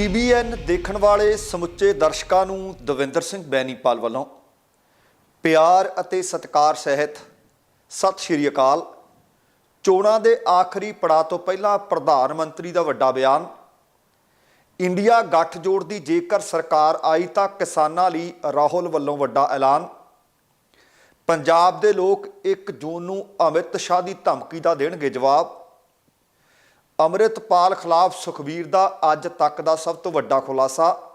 TBN ਦੇਖਣ ਵਾਲੇ ਸਮੁੱਚੇ ਦਰਸ਼ਕਾਂ ਨੂੰ ਦਵਿੰਦਰ ਸਿੰਘ ਬੈਨੀਪਾਲ ਵੱਲੋਂ ਪਿਆਰ ਅਤੇ ਸਤਿਕਾਰ ਸਹਿਤ ਸਤਿ ਸ਼੍ਰੀ ਅਕਾਲ। ਚੋਣਾਂ ਦੇ ਆਖਰੀ ਪੜਾਅ ਤੋਂ ਪਹਿਲਾਂ ਪ੍ਰਧਾਨ ਮੰਤਰੀ ਦਾ ਵੱਡਾ ਬਿਆਨ, ਇੰਡੀਆ ਗੱਠਜੋੜ ਦੀ ਜੇਕਰ ਸਰਕਾਰ ਆਈ ਤਾਂ ਕਿਸਾਨਾਂ ਲਈ ਰਾਹੁਲ ਵੱਲੋਂ ਵੱਡਾ ਐਲਾਨ। ਪੰਜਾਬ ਦੇ ਲੋਕ 1 ਜੂਨ ਨੂੰ ਅਮਿਤ ਸ਼ਾਹ ਦੀ ਧਮਕੀ ਦਾ ਦੇਣਗੇ ਜਵਾਬ। ਅੰਮ੍ਰਿਤਪਾਲ ਖਿਲਾਫ ਸੁਖਵੀਰ ਦਾ ਅੱਜ ਤੱਕ ਦਾ ਸਭ ਤੋਂ ਵੱਡਾ ਖੁਲਾਸਾ।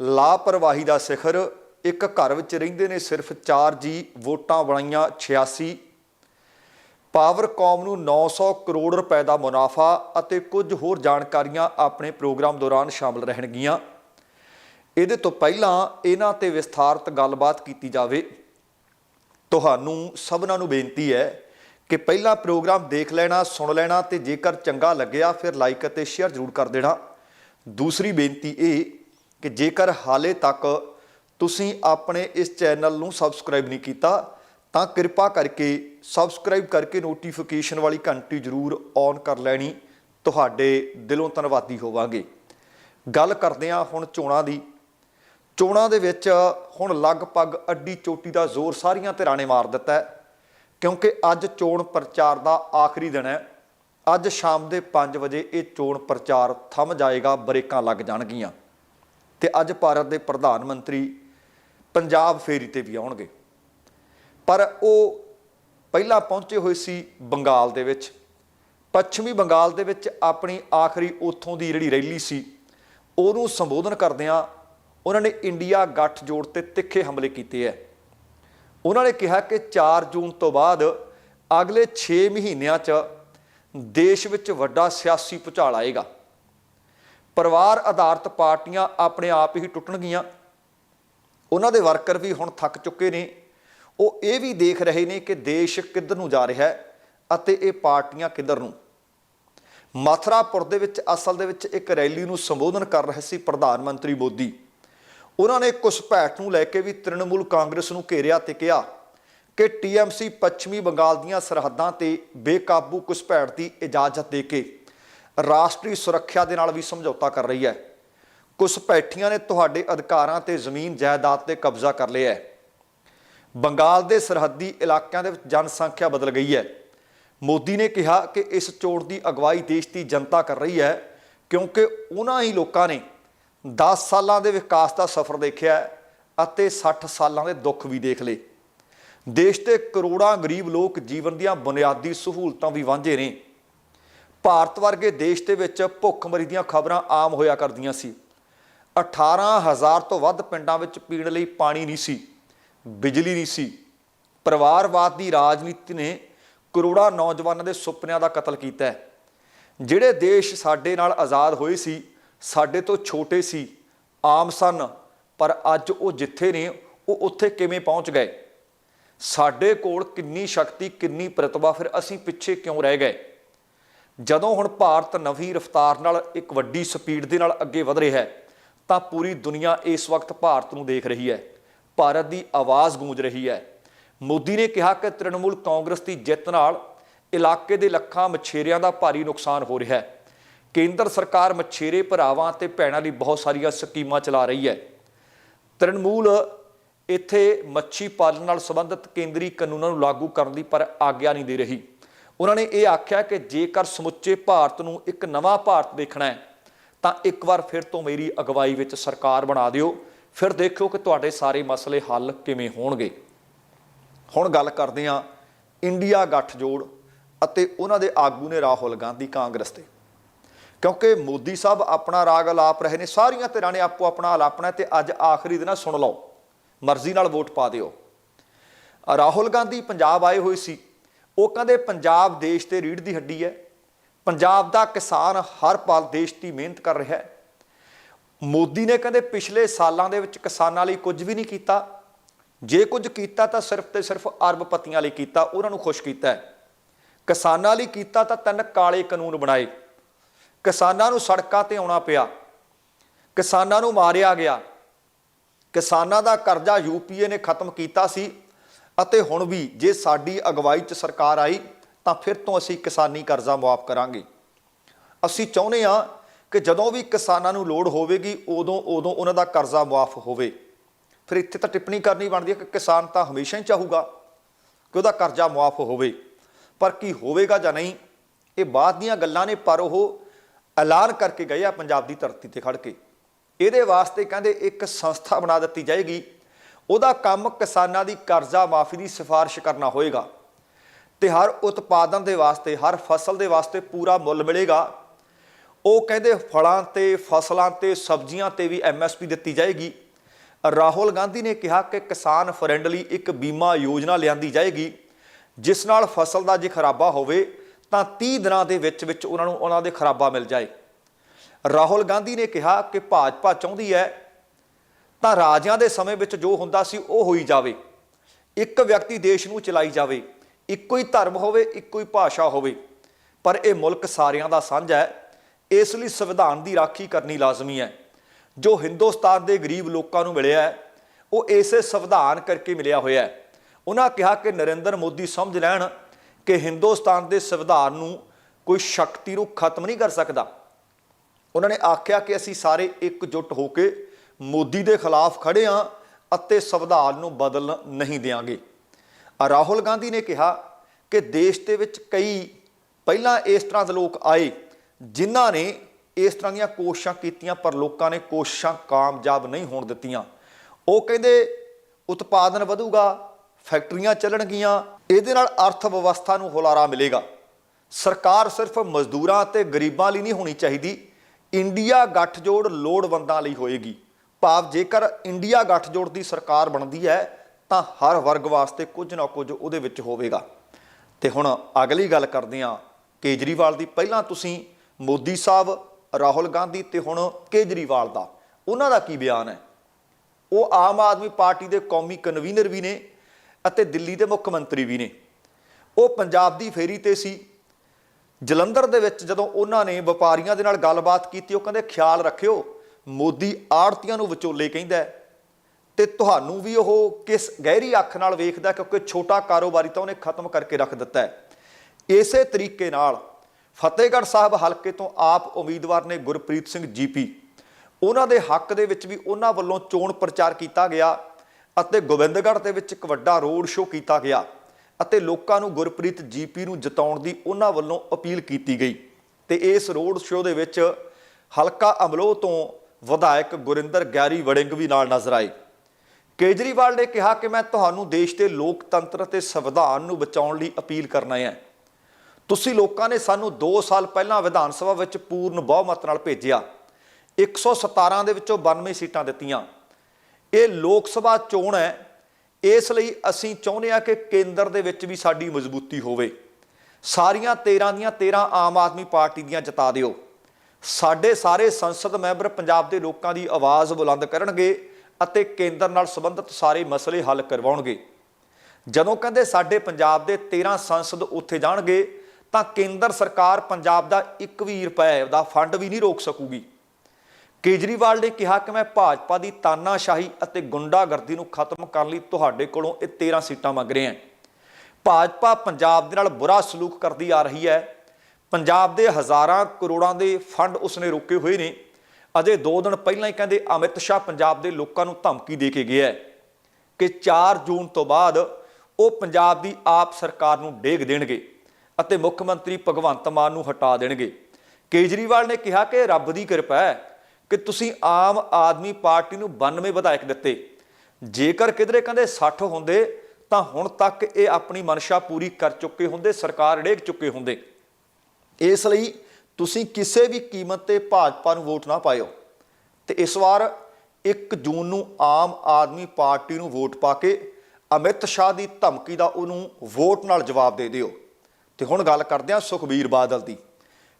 ਲਾਪਰਵਾਹੀ ਦਾ ਸਿਖਰ, ਇੱਕ ਘਰ ਵਿੱਚ ਰਹਿੰਦੇ ਨੇ ਸਿਰਫ 4 ਜੀ, ਵੋਟਾਂ ਬਣਾਈਆਂ 86 ਪਾਵਰਕੌਮ ਨੂੰ 900 ਕਰੋੜ ਰੁਪਏ ਦਾ ਮੁਨਾਫਾ ਅਤੇ ਕੁਝ ਹੋਰ ਜਾਣਕਾਰੀਆਂ ਆਪਣੇ ਪ੍ਰੋਗਰਾਮ ਦੌਰਾਨ ਸ਼ਾਮਲ ਰਹਿਣਗੀਆਂ। ਇਹਦੇ ਤੋਂ ਪਹਿਲਾਂ ਇਹਨਾਂ ਤੇ ਵਿਸਥਾਰਤ ਗੱਲਬਾਤ ਕੀਤੀ ਜਾਵੇ। ਤੁਹਾਨੂੰ ਸਭਨਾਂ ਨੂੰ ਬੇਨਤੀ ਹੈ ਕਿ ਪਹਿਲਾ ਪ੍ਰੋਗਰਾਮ ਦੇਖ ਲੈਣਾ, ਸੁਣ ਲੈਣਾ ਤੇ ਜੇਕਰ ਚੰਗਾ ਲੱਗਿਆ ਫਿਰ ਲਾਈਕ ਅਤੇ ਸ਼ੇਅਰ ਜ਼ਰੂਰ ਕਰ ਦੇਣਾ। ਦੂਸਰੀ ਬੇਨਤੀ ਇਹ ਕਿ ਜੇਕਰ ਹਾਲੇ ਤੱਕ ਤੁਸੀਂ ਆਪਣੇ ਇਸ ਚੈਨਲ ਨੂੰ ਸਬਸਕ੍ਰਾਈਬ ਨਹੀਂ ਕੀਤਾ, ਤਾਂ ਕਿਰਪਾ ਕਰਕੇ ਸਬਸਕ੍ਰਾਈਬ ਕਰਕੇ ਨੋਟੀਫਿਕੇਸ਼ਨ ਵਾਲੀ ਘੰਟੀ ਜ਼ਰੂਰ ਔਨ ਕਰ ਲੈਣੀ। ਤੁਹਾਡੇ ਦਿਲੋਂ ਧੰਨਵਾਦੀ ਹੋਵਾਂਗੇ। ਗੱਲ ਕਰਦੇ ਹਾਂ ਹੁਣ ਚੋਣਾਂ ਦੀ। ਚੋਣਾਂ ਦੇ ਵਿੱਚ ਹੁਣ ਲਗਭਗ ਅੱਡੀ ਚੋਟੀ ਦਾ ਜ਼ੋਰ ਸਾਰੀਆਂ ਧਿਰਾਂ ਨੇ ਮਾਰ ਦਿੱਤਾ ਹੈ। ਕਿਉਂਕਿ ਅੱਜ ਚੋਣ ਪ੍ਰਚਾਰ ਦਾ ਆਖਰੀ ਦਿਨ ਹੈ। ਅੱਜ ਸ਼ਾਮ ਦੇ 5 ਵਜੇ ਇਹ ਚੋਣ ਪ੍ਰਚਾਰ ਥੰਮ ਜਾਏਗਾ, ਬ੍ਰੇਕਾਂ ਲੱਗ ਜਾਣਗੀਆਂ। ਤੇ ਅੱਜ ਭਾਰਤ ਦੇ ਪ੍ਰਧਾਨ ਮੰਤਰੀ ਪੰਜਾਬ ਫੇਰੀ ਤੇ ਵੀ ਆਉਣਗੇ। ਪਰ ਉਹ ਪਹਿਲਾਂ ਪਹੁੰਚੇ ਹੋਏ ਸੀ ਬੰਗਾਲ ਦੇ ਵਿੱਚ। ਪੱਛਮੀ ਬੰਗਾਲ ਦੇ ਵਿੱਚ ਆਪਣੀ ਆਖਰੀ ਉੱਥੋਂ ਦੀ ਜਿਹੜੀ ਰੈਲੀ ਸੀ, ਉਹਨੂੰ ਸੰਬੋਧਨ ਕਰਦਿਆਂ ਉਹਨਾਂ ਨੇ ਇੰਡੀਆ ਗੱਠਜੋੜ ਤੇ ਤਿੱਖੇ ਹਮਲੇ ਕੀਤੇ ਹੈ। ਉਹਨਾਂ ਨੇ ਕਿਹਾ ਕਿ 4 ਜੂਨ ਤੋਂ ਬਾਅਦ ਅਗਲੇ 6 ਮਹੀਨਿਆਂ 'ਚ ਦੇਸ਼ ਵਿੱਚ ਵੱਡਾ ਸਿਆਸੀ ਭੁਚਾਲ ਆਏਗਾ। ਪਰਿਵਾਰ ਆਧਾਰਿਤ ਪਾਰਟੀਆਂ ਆਪਣੇ ਆਪ ਹੀ ਟੁੱਟਣਗੀਆਂ। ਉਹਨਾਂ ਦੇ ਵਰਕਰ ਵੀ ਹੁਣ ਥੱਕ ਚੁੱਕੇ ਨੇ। ਉਹ ਇਹ ਵੀ ਦੇਖ ਰਹੇ ਨੇ ਕਿ ਦੇਸ਼ ਕਿੱਧਰ ਨੂੰ ਜਾ ਰਿਹਾ ਹੈ ਅਤੇ ਇਹ ਪਾਰਟੀਆਂ ਕਿੱਧਰ ਨੂੰ। ਮਥੁਰਾਪੁਰ ਦੇ ਵਿੱਚ ਅਸਲ ਦੇ ਵਿੱਚ ਇੱਕ ਰੈਲੀ ਨੂੰ ਸੰਬੋਧਨ ਕਰ ਰਹੇ ਸੀ ਪ੍ਰਧਾਨ ਮੰਤਰੀ ਮੋਦੀ। ਉਹਨਾਂ ਨੇ ਘੁਸਪੈਠ ਨੂੰ ਲੈ ਕੇ ਵੀ ਤ੍ਰਿਣਮੂਲ ਕਾਂਗਰਸ ਨੂੰ ਘੇਰਿਆ ਤੇ ਕਿਹਾ ਕਿ ਟੀਐਮਸੀ ਪੱਛਮੀ ਬੰਗਾਲ ਦੀਆਂ ਸਰਹੱਦਾਂ ਤੇ ਬੇਕਾਬੂ ਘੁਸਪੈਠ ਦੀ ਇਜਾਜ਼ਤ ਦੇ ਕੇ ਰਾਸ਼ਟਰੀ ਸੁਰੱਖਿਆ ਦੇ ਨਾਲ ਵੀ ਸਮਝੌਤਾ ਕਰ ਰਹੀ ਹੈ। ਘੁਸਪੈਠੀਆਂ ਨੇ ਤੁਹਾਡੇ ਅਧਿਕਾਰਾਂ ਤੇ ਜ਼ਮੀਨ ਜਾਇਦਾਦ ਤੇ ਕਬਜ਼ਾ ਕਰ ਲਿਆ ਹੈ। ਬੰਗਾਲ ਦੇ ਸਰਹੱਦੀ ਇਲਾਕਿਆਂ ਦੇ ਵਿੱਚ ਜਨਸੰਖਿਆ ਬਦਲ ਗਈ ਹੈ। ਮੋਦੀ ਨੇ ਕਿਹਾ ਕਿ ਇਸ ਚੋਣ ਦੀ ਅਗਵਾਈ ਦੇਸ਼ ਦੀ ਜਨਤਾ ਕਰ ਰਹੀ ਹੈ ਕਿਉਂਕਿ ਉਹਨਾਂ ਹੀ ਲੋਕਾਂ ਨੇ 10 ਸਾਲਾਂ ਦੇ ਵਿਕਾਸ ਦਾ ਸਫ਼ਰ ਦੇਖਿਆ ਅਤੇ 60 ਸਾਲਾਂ ਦੇ ਦੁੱਖ ਵੀ ਦੇਖ ਲਏ। ਦੇਸ਼ ਦੇ ਕਰੋੜਾਂ ਗਰੀਬ ਲੋਕ ਜੀਵਨ ਦੀਆਂ ਬੁਨਿਆਦੀ ਸਹੂਲਤਾਂ ਵੀ ਵਾਂਝੇ ਨੇ। ਭਾਰਤ ਵਰਗੇ ਦੇਸ਼ ਦੇ ਵਿੱਚ ਭੁੱਖਮਰੀ ਦੀਆਂ ਖਬਰਾਂ ਆਮ ਹੋਇਆ ਕਰਦੀਆਂ ਸੀ। 18000 ਤੋਂ ਵੱਧ ਪਿੰਡਾਂ ਵਿੱਚ ਪੀਣ ਲਈ ਪਾਣੀ ਨਹੀਂ ਸੀ, ਬਿਜਲੀ ਨਹੀਂ ਸੀ। ਪਰਿਵਾਰਵਾਦ ਦੀ ਰਾਜਨੀਤੀ ਨੇ ਕਰੋੜਾਂ ਨੌਜਵਾਨਾਂ ਦੇ ਸੁਪਨਿਆਂ ਦਾ ਕਤਲ ਕੀਤਾ ਹੈ। ਜਿਹੜੇ ਦੇਸ਼ ਸਾਡੇ ਨਾਲ ਆਜ਼ਾਦ ਹੋਏ ਸੀ ਸਾਡੇ ਤੋਂ ਛੋਟੇ ਸੀ, ਆਮ ਸਨ, ਪਰ ਅੱਜ ਉਹ ਜਿੱਥੇ ਨੇ, ਉਹ ਉੱਥੇ ਕਿਵੇਂ ਪਹੁੰਚ ਗਏ? ਸਾਡੇ ਕੋਲ ਕਿੰਨੀ ਸ਼ਕਤੀ, ਕਿੰਨੀ ਪ੍ਰਤਿਭਾ, ਫਿਰ ਅਸੀਂ ਪਿੱਛੇ ਕਿਉਂ ਰਹਿ ਗਏ? ਜਦੋਂ ਹੁਣ ਭਾਰਤ ਨਵੀਂ ਰਫ਼ਤਾਰ ਨਾਲ ਇੱਕ ਵੱਡੀ ਸਪੀਡ ਦੇ ਨਾਲ ਅੱਗੇ ਵਧ ਰਿਹਾ ਹੈ, ਤਾਂ ਪੂਰੀ ਦੁਨੀਆ ਇਸ ਵਕਤ ਭਾਰਤ ਨੂੰ ਦੇਖ ਰਹੀ ਹੈ। ਭਾਰਤ ਦੀ ਆਵਾਜ਼ ਗੂੰਜ ਰਹੀ ਹੈ। ਮੋਦੀ ਨੇ ਕਿਹਾ ਕਿ ਤ੍ਰਿਣਮੂਲ ਕਾਂਗਰਸ ਦੀ ਜਿੱਤ ਨਾਲ ਇਲਾਕੇ ਦੇ ਲੱਖਾਂ ਮਛੇਰਿਆਂ ਦਾ ਭਾਰੀ ਨੁਕਸਾਨ ਹੋ ਰਿਹਾ ਹੈ। ਕੇਂਦਰ ਸਰਕਾਰ ਮਛੇਰੇ ਭਰਾਵਾਂ ਤੇ ਭੈਣਾਂ ਲਈ ਬਹੁਤ ਸਾਰੀਆਂ ਸਕੀਮਾਂ ਚਲਾ ਰਹੀ ਹੈ। ਤ੍ਰਿਣਮੂਲ ਇੱਥੇ ਮੱਛੀ ਪਾਲਣ ਨਾਲ ਸੰਬੰਧਿਤ ਕੇਂਦਰੀ ਕਾਨੂੰਨਾਂ ਨੂੰ ਲਾਗੂ ਕਰਨ ਦੀ ਪਰ ਆਗਿਆ ਨਹੀਂ ਦੇ ਰਹੀ। ਉਹਨਾਂ ਨੇ ਇਹ ਆਖਿਆ ਕਿ ਜੇਕਰ ਸਮੁੱਚੇ ਭਾਰਤ ਨੂੰ ਇੱਕ ਨਵਾਂ ਭਾਰਤ ਦੇਖਣਾ ਹੈ, ਤਾਂ ਇੱਕ ਵਾਰ ਫਿਰ ਤੋਂ ਮੇਰੀ ਅਗਵਾਈ ਵਿੱਚ ਸਰਕਾਰ ਬਣਾ ਦਿਓ। ਫਿਰ ਦੇਖਿਓ ਕਿ ਤੁਹਾਡੇ ਸਾਰੇ ਮਸਲੇ ਹੱਲ ਕਿਵੇਂ ਹੋਣਗੇ। ਹੁਣ ਗੱਲ ਕਰਦੇ ਹਾਂ ਇੰਡੀਆ ਗੱਠਜੋੜ ਅਤੇ ਉਹਨਾਂ ਦੇ ਆਗੂ ਨੇ ਰਾਹੁਲ ਗਾਂਧੀ ਕਾਂਗਰਸ ਤੇ। ਕਿਉਂਕਿ ਮੋਦੀ ਸਾਹਿਬ ਆਪਣਾ ਰਾਗ ਆਲਾਪ ਰਹੇ ਨੇ, ਸਾਰੀਆਂ ਧਿਰਾਂ ਨੇ ਆਪੋ ਆਪਣਾ ਅਲਾਪਣਾ ਤੇ ਅੱਜ ਆਖਰੀ ਦਿਨ ਸੁਣ ਲਓ। ਮਰਜ਼ੀ ਨਾਲ ਵੋਟ ਪਾ ਦਿਓ। ਰਾਹੁਲ ਗਾਂਧੀ ਪੰਜਾਬ ਆਏ ਹੋਏ ਸੀ। ਉਹ ਕਹਿੰਦੇ ਪੰਜਾਬ ਦੇਸ਼ ਤੇ ਰੀੜ ਦੀ ਹੱਡੀ ਹੈ। ਪੰਜਾਬ ਦਾ ਕਿਸਾਨ ਹਰ ਪਲ ਦੇਸ਼ ਦੀ ਮਿਹਨਤ ਕਰ ਰਿਹਾ ਹੈ। ਮੋਦੀ ਨੇ ਕਹਿੰਦੇ ਪਿਛਲੇ ਸਾਲਾਂ ਦੇ ਵਿੱਚ ਕਿਸਾਨਾਂ ਲਈ ਕੁਝ ਵੀ ਨਹੀਂ ਕੀਤਾ। ਜੇ ਕੁਝ ਕੀਤਾ ਤਾਂ ਸਿਰਫ ਤੇ ਸਿਰਫ ਅਰਬਪਤੀਆਂ ਲਈ ਕੀਤਾ, ਉਹਨਾਂ ਨੂੰ ਖੁਸ਼ ਕੀਤਾ ਕਿਸਾਨਾਂ ਲਈ ਕੀਤਾ ਤਾਂ ਤਿੰਨ ਕਾਲੇ ਕਾਨੂੰਨ ਬਣਾਏ। ਕਿਸਾਨਾਂ ਨੂੰ ਸੜਕਾਂ ਤੇ ਆਉਣਾ ਪਿਆ, ਕਿਸਾਨਾਂ ਨੂੰ ਮਾਰਿਆ ਗਿਆ। ਕਿਸਾਨਾਂ ਦਾ ਕਰਜ਼ਾ ਯੂਪੀਏ ਨੇ ਖਤਮ ਕੀਤਾ ਸੀ ਅਤੇ ਹੁਣ ਵੀ ਜੇ ਸਾਡੀ ਅਗਵਾਈ 'ਚ ਸਰਕਾਰ ਆਈ ਤਾਂ ਫਿਰ ਤੋਂ ਅਸੀਂ ਕਿਸਾਨੀ ਕਰਜ਼ਾ ਮੁਆਫ ਕਰਾਂਗੇ। ਅਸੀਂ ਚਾਹੁੰਦੇ ਹਾਂ ਕਿ ਜਦੋਂ ਵੀ ਕਿਸਾਨਾਂ ਨੂੰ ਲੋੜ ਹੋਵੇਗੀ ਉਦੋਂ ਉਦੋਂ ਉਹਨਾਂ ਦਾ ਕਰਜ਼ਾ ਮੁਆਫ ਹੋਵੇ। ਫਿਰ ਇੱਥੇ ਤਾਂ ਟਿੱਪਣੀ ਕਰਨੀ ਬਣਦੀ ਹੈ ਕਿ ਕਿਸਾਨ ਤਾਂ ਹਮੇਸ਼ਾ ਹੀ ਚਾਹੂਗਾ ਕਿ ਉਹਦਾ ਕਰਜ਼ਾ ਮੁਆਫ ਹੋਵੇ। ਪਰ ਕੀ ਹੋਵੇਗਾ ਜਾਂ ਨਹੀਂ, ਇਹ ਬਾਅਦ ਦੀਆਂ ਗੱਲਾਂ ਨੇ ਪਰ ਉਹ ਐਲਾਨ ਕਰਕੇ ਗਏ ਆ ਪੰਜਾਬ ਦੀ ਧਰਤੀ ਤੇ ਖੜ ਕੇ। ਇਹਦੇ ਵਾਸਤੇ ਕਹਿੰਦੇ ਇੱਕ ਸੰਸਥਾ ਬਣਾ ਦਿੱਤੀ ਜਾਏਗੀ। ਉਹਦਾ ਕੰਮ ਕਿਸਾਨਾਂ ਦੀ ਕਰਜ਼ਾ ਮਾਫੀ ਦੀ ਸਿਫਾਰਿਸ਼ ਕਰਨਾ ਹੋਏਗਾ। ਤੇ ਹਰ ਉਤਪਾਦਨ ਦੇ ਵਾਸਤੇ, ਹਰ ਫਸਲ ਦੇ ਵਾਸਤੇ ਪੂਰਾ ਮੁੱਲ ਮਿਲੇਗਾ। ਉਹ ਕਹਿੰਦੇ ਫਲਾਂ ਤੇ, ਫਸਲਾਂ ਤੇ, ਸਬਜ਼ੀਆਂ ਤੇ ਵੀ ਐਮਐਸਪੀ ਦਿੱਤੀ ਜਾਏਗੀ। ਰਾਹੁਲ ਗਾਂਧੀ ਨੇ ਕਿਹਾ ਕਿ ਕਿਸਾਨ ਫਰੈਂਡਲੀ ਇੱਕ ਬੀਮਾ ਯੋਜਨਾ ਲਿਆਂਦੀ ਜਾਏਗੀ, ਜਿਸ ਨਾਲ ਫਸਲ ਦਾ ਜੇ ਖਰਾਬਾ ਹੋਵੇ ਤਾਂ 30 ਦਿਨਾਂ ਦੇ ਵਿੱਚ ਵਿੱਚ ਉਹਨਾਂ ਨੂੰ ਉਹਨਾਂ ਦੇ ਖਰਾਬਾ ਮਿਲ ਜਾਏ। ਰਾਹੁਲ ਗਾਂਧੀ ਨੇ ਕਿਹਾ ਕਿ ਭਾਜਪਾ ਚਾਹੁੰਦੀ ਹੈ ਤਾਂ ਰਾਜਿਆਂ ਦੇ ਸਮੇਂ ਵਿੱਚ ਜੋ ਹੁੰਦਾ ਸੀ ਉਹ ਹੋਈ ਜਾਵੇ। ਇੱਕ ਵਿਅਕਤੀ ਦੇਸ਼ ਨੂੰ ਚਲਾਈ ਜਾਵੇ, ਇੱਕੋ ਹੀ ਧਰਮ ਹੋਵੇ, ਇੱਕੋ ਹੀ ਭਾਸ਼ਾ ਹੋਵੇ। ਪਰ ਇਹ ਮੁਲਕ ਸਾਰਿਆਂ ਦਾ ਸਾਂਝਾ ਹੈ। ਇਸ ਲਈ ਸੰਵਿਧਾਨ ਦੀ ਰਾਖੀ ਕਰਨੀ ਲਾਜ਼ਮੀ ਹੈ। ਜੋ ਹਿੰਦੁਸਤਾਨ ਦੇ ਗਰੀਬ ਲੋਕਾਂ ਨੂੰ ਮਿਲਿਆ ਹੈ, ਉਹ ਇਸੇ ਸੰਵਿਧਾਨ ਕਰਕੇ ਮਿਲਿਆ ਹੋਇਆ ਹੈ। ਉਹਨਾਂ ਕਿਹਾ ਕਿ ਨਰਿੰਦਰ ਮੋਦੀ ਸਮਝ ਲੈਣ ਕਿ ਹਿੰਦੁਸਤਾਨ ਦੇ ਸੰਵਿਧਾਨ ਨੂੰ ਕੋਈ ਸ਼ਕਤੀ ਨੂੰ ਖਤਮ ਨਹੀਂ ਕਰ ਸਕਦਾ। ਉਹਨਾਂ ਨੇ ਆਖਿਆ ਕਿ ਅਸੀਂ ਸਾਰੇ ਇਕਜੁੱਟ ਹੋ ਕੇ ਮੋਦੀ ਦੇ ਖਿਲਾਫ ਖੜੇ ਹਾਂ ਅਤੇ ਸੰਵਿਧਾਨ ਨੂੰ ਬਦਲ ਨਹੀਂ ਦੇਵਾਂਗੇ ਰਾਹੁਲ ਗਾਂਧੀ ਨੇ ਕਿਹਾ ਕਿ ਦੇਸ਼ ਦੇ ਵਿੱਚ ਕਈ ਪਹਿਲਾਂ ਇਸ ਤਰ੍ਹਾਂ ਦੇ ਲੋਕ ਆਏ ਜਿਨ੍ਹਾਂ ਨੇ ਇਸ ਤਰ੍ਹਾਂ ਦੀਆਂ ਕੋਸ਼ਿਸ਼ਾਂ ਕੀਤੀਆਂ ਪਰ ਲੋਕਾਂ ਨੇ ਕੋਸ਼ਿਸ਼ਾਂ ਕਾਮਯਾਬ ਨਹੀਂ ਹੋਣ ਦਿੱਤੀਆਂ। ਉਹ ਕਹਿੰਦੇ, ਉਤਪਾਦਨ ਵਧੂਗਾ, ਫੈਕਟਰੀਆਂ ਚੱਲਣਗੀਆਂ ਇਹਦੇ ਨਾਲ ਅਰਥ ਵਿਵਸਥਾ ਨੂੰ ਹੁਲਾਰਾ ਮਿਲੇਗਾ। ਸਰਕਾਰ ਸਿਰਫ ਮਜ਼ਦੂਰਾਂ ਤੇ ਗਰੀਬਾਂ ਲਈ ਨਹੀਂ ਹੋਣੀ ਚਾਹੀਦੀ, ਇੰਡੀਆ ਗੱਠਜੋੜ ਲੋੜਵੰਦਾਂ ਲਈ ਹੋਏਗੀ। ਭਾਵ ਜੇਕਰ ਇੰਡੀਆ ਗੱਠਜੋੜ ਦੀ ਸਰਕਾਰ ਬਣਦੀ ਹੈ, ਤਾਂ ਹਰ ਵਰਗ ਵਾਸਤੇ ਕੁਝ ਨਾ ਕੁਝ ਉਹਦੇ ਵਿੱਚ ਹੋਵੇਗਾ। ਤੇ ਹੁਣ ਅਗਲੀ ਗੱਲ ਕਰਦੇ ਹਾਂ, ਕੇਜਰੀਵਾਲ ਦੀ। ਪਹਿਲਾਂ ਤੁਸੀਂ ਮੋਦੀ ਸਾਹਿਬ, ਰਾਹੁਲ ਗਾਂਧੀ ਤੇ ਹੁਣ ਕੇਜਰੀਵਾਲ ਦਾ, ਉਹਨਾਂ ਦਾ ਕੀ ਬਿਆਨ ਹੈ? ਉਹ ਆਮ ਆਦਮੀ ਪਾਰਟੀ ਦੇ ਕੌਮੀ ਕਨਵੀਨਰ ਵੀ ਨੇ ਅਤੇ ਦਿੱਲੀ ਦੇ ਮੁੱਖ ਮੰਤਰੀ ਵੀ ਨੇ। ਉਹ ਪੰਜਾਬ ਦੀ ਫੇਰੀ ਤੇ ਸੀ। ਜਲੰਧਰ ਦੇ ਵਿੱਚ ਜਦੋਂ ਉਹਨਾਂ ਨੇ ਵਪਾਰੀਆਂ ਦੇ ਨਾਲ ਗੱਲਬਾਤ ਕੀਤੀ, ਉਹ ਕਹਿੰਦੇ, ਖਿਆਲ ਰੱਖਿਓ, ਮੋਦੀ ਆੜਤੀਆਂ ਨੂੰ ਵਿਚੋਲੇ ਕਹਿੰਦਾ ਹੈ ਤੇ ਤੁਹਾਨੂੰ ਵੀ ਉਹ ਕਿਸ ਗਹਿਰੀ ਅੱਖ ਨਾਲ ਵੇਖਦਾ ਕਿਉਂਕਿ ਛੋਟਾ ਕਾਰੋਬਾਰੀ ਤਾਂ ਉਹਨੇ ਖਤਮ ਕਰਕੇ ਰੱਖ ਦਿੱਤਾ ਇਸੇ ਤਰੀਕੇ ਨਾਲ ਫਤਿਹਗੜ੍ਹ ਸਾਹਿਬ ਹਲਕੇ ਤੋਂ ਆਪ ਉਮੀਦਵਾਰ ਨੇ ਗੁਰਪ੍ਰੀਤ ਸਿੰਘ ਜੀਪੀ। ਉਹਨਾਂ ਦੇ ਹੱਕ ਦੇ ਵਿੱਚ ਵੀ ਉਹਨਾਂ ਵੱਲੋਂ ਚੋਣ ਪ੍ਰਚਾਰ ਕੀਤਾ ਗਿਆ। ਅਤੇ ਗੋਬਿੰਦਗੜ੍ਹ ਦੇ ਵਿੱਚ ਇੱਕ ਵੱਡਾ ਰੋਡ ਸ਼ੋਅ ਕੀਤਾ ਗਿਆ ਅਤੇ ਲੋਕਾਂ ਨੂੰ ਗੁਰਪ੍ਰੀਤ ਜੀਪੀ ਨੂੰ ਜਿਤਾਉਣ ਦੀ ਉਹਨਾਂ ਵੱਲੋਂ ਅਪੀਲ ਕੀਤੀ ਗਈ। ਤੇ ਇਸ ਰੋਡ ਸ਼ੋਅ ਦੇ ਵਿੱਚ ਹਲਕਾ ਅਮਲੋਹ ਤੋਂ ਵਿਧਾਇਕ ਗੁਰਿੰਦਰ ਗੈਰੀ ਵੜਿੰਗ ਵੀ ਨਾਲ ਨਜ਼ਰ ਆਏ। ਕੇਜਰੀਵਾਲ ਨੇ ਕਿਹਾ ਕਿ ਮੈਂ ਤੁਹਾਨੂੰ ਦੇਸ਼ ਦੇ ਲੋਕਤੰਤਰ ਅਤੇ ਸੰਵਿਧਾਨ ਨੂੰ ਬਚਾਉਣ ਲਈ ਅਪੀਲ ਕਰਨਾ ਹੈ। ਤੁਸੀਂ ਲੋਕਾਂ ਨੇ ਸਾਨੂੰ 2 ਸਾਲ ਪਹਿਲਾਂ ਵਿਧਾਨ ਸਭਾ ਵਿੱਚ ਪੂਰਨ ਬਹੁਮਤ ਨਾਲ ਭੇਜਿਆ। 117 ਦੇ ਵਿੱਚੋਂ 92 ਸੀਟਾਂ ਦਿੱਤੀਆਂ। ਇਹ ਲੋਕ ਸਭਾ ਚੋਣ ਹੈ, ਇਸ ਲਈ ਅਸੀਂ ਚਾਹੁੰਦੇ ਹਾਂ ਕਿ ਕੇਂਦਰ ਦੇ ਵਿੱਚ ਵੀ ਸਾਡੀ ਮਜ਼ਬੂਤੀ ਹੋਵੇ। ਸਾਰੀਆਂ 13 ਦੀਆਂ 13 ਆਮ ਆਦਮੀ ਪਾਰਟੀ ਦੀਆਂ ਜਿਤਾ ਦਿਓ। ਸਾਡੇ ਸਾਰੇ ਸੰਸਦ ਮੈਂਬਰ ਪੰਜਾਬ ਦੇ ਲੋਕਾਂ ਦੀ ਆਵਾਜ਼ ਬੁਲੰਦ ਕਰਨਗੇ ਅਤੇ ਕੇਂਦਰ ਨਾਲ ਸੰਬੰਧਿਤ ਸਾਰੇ ਮਸਲੇ ਹੱਲ ਕਰਵਾਉਣਗੇ। ਜਦੋਂ ਕਹਿੰਦੇ ਸਾਡੇ ਪੰਜਾਬ ਦੇ 13 ਸੰਸਦ ਉੱਥੇ ਜਾਣਗੇ, ਤਾਂ ਕੇਂਦਰ ਸਰਕਾਰ ਪੰਜਾਬ ਦਾ 1 ਵੀ ਰੁਪਏ ਦਾ ਫੰਡ ਵੀ ਨਹੀਂ ਰੋਕ ਸਕੂਗੀ। ਕੇਜਰੀਵਾਲ ਨੇ ਕਿਹਾ ਕਿ ਮੈਂ ਭਾਜਪਾ ਦੀ ਤਾਨਾਸ਼ਾਹੀ ਅਤੇ ਗੁੰਡਾਗਰਦੀ ਨੂੰ ਖਤਮ ਕਰਨ ਲਈ ਤੁਹਾਡੇ ਕੋਲੋਂ ਇਹ 13 ਸੀਟਾਂ ਮੰਗ ਰਿਹਾ ਹਾਂ। ਭਾਜਪਾ ਪੰਜਾਬ ਦੇ ਨਾਲ ਬੁਰਾ ਸਲੂਕ ਕਰਦੀ ਆ ਰਹੀ ਹੈ। ਪੰਜਾਬ ਦੇ ਹਜ਼ਾਰਾਂ ਕਰੋੜਾਂ ਦੇ ਫੰਡ ਉਸਨੇ ਰੋਕੇ ਹੋਏ ਨੇ। ਅਜੇ 2 ਦਿਨ ਪਹਿਲਾਂ ਹੀ ਕਹਿੰਦੇ ਅਮਿਤ ਸ਼ਾਹ ਪੰਜਾਬ ਦੇ ਲੋਕਾਂ ਨੂੰ ਧਮਕੀ ਦੇ ਕੇ ਗਿਆ ਕਿ 4 ਜੂਨ ਤੋਂ ਬਾਅਦ ਉਹ ਪੰਜਾਬ ਦੀ ਆਪ ਸਰਕਾਰ ਨੂੰ ਡੇਗ ਦੇਣਗੇ ਅਤੇ ਮੁੱਖ ਮੰਤਰੀ ਭਗਵੰਤ ਮਾਨ ਨੂੰ ਹਟਾ ਦੇਣਗੇ। ਕੇਜਰੀਵਾਲ ਨੇ ਕਿਹਾ ਕਿ ਰੱਬ ਦੀ ਕਿਰਪਾ ਹੈ ਕਿ ਤੁਸੀਂ ਆਮ ਆਦਮੀ ਪਾਰਟੀ ਨੂੰ 92 ਵਿਧਾਇਕ ਦਿੱਤੇ। ਜੇਕਰ ਕਿਧਰੇ ਕਹਿੰਦੇ 60 ਹੁੰਦੇ, ਤਾਂ ਹੁਣ ਤੱਕ ਇਹ ਆਪਣੀ ਮਨਸ਼ਾ ਪੂਰੀ ਕਰ ਚੁੱਕੇ ਹੁੰਦੇ, ਸਰਕਾਰ ਡੇਗ ਚੁੱਕੇ ਹੁੰਦੇ। ਇਸ ਲਈ ਤੁਸੀਂ ਕਿਸੇ ਵੀ ਕੀਮਤ ਤੇ ਭਾਜਪਾ ਨੂੰ ਵੋਟ ਨਾ ਪਾਇਓ। ਤੇ ਇਸ ਵਾਰ 1 ਜੂਨ ਨੂੰ ਆਮ ਆਦਮੀ ਪਾਰਟੀ ਨੂੰ ਵੋਟ ਪਾ ਕੇ ਅਮਿਤ ਸ਼ਾਹ ਦੀ ਧਮਕੀ ਦਾ ਉਹਨੂੰ ਵੋਟ ਨਾਲ ਜਵਾਬ ਦੇ ਦਿਓ। ਤੇ ਹੁਣ ਗੱਲ ਕਰਦੇ ਹਾਂ ਸੁਖਬੀਰ ਬਾਦਲ ਦੀ।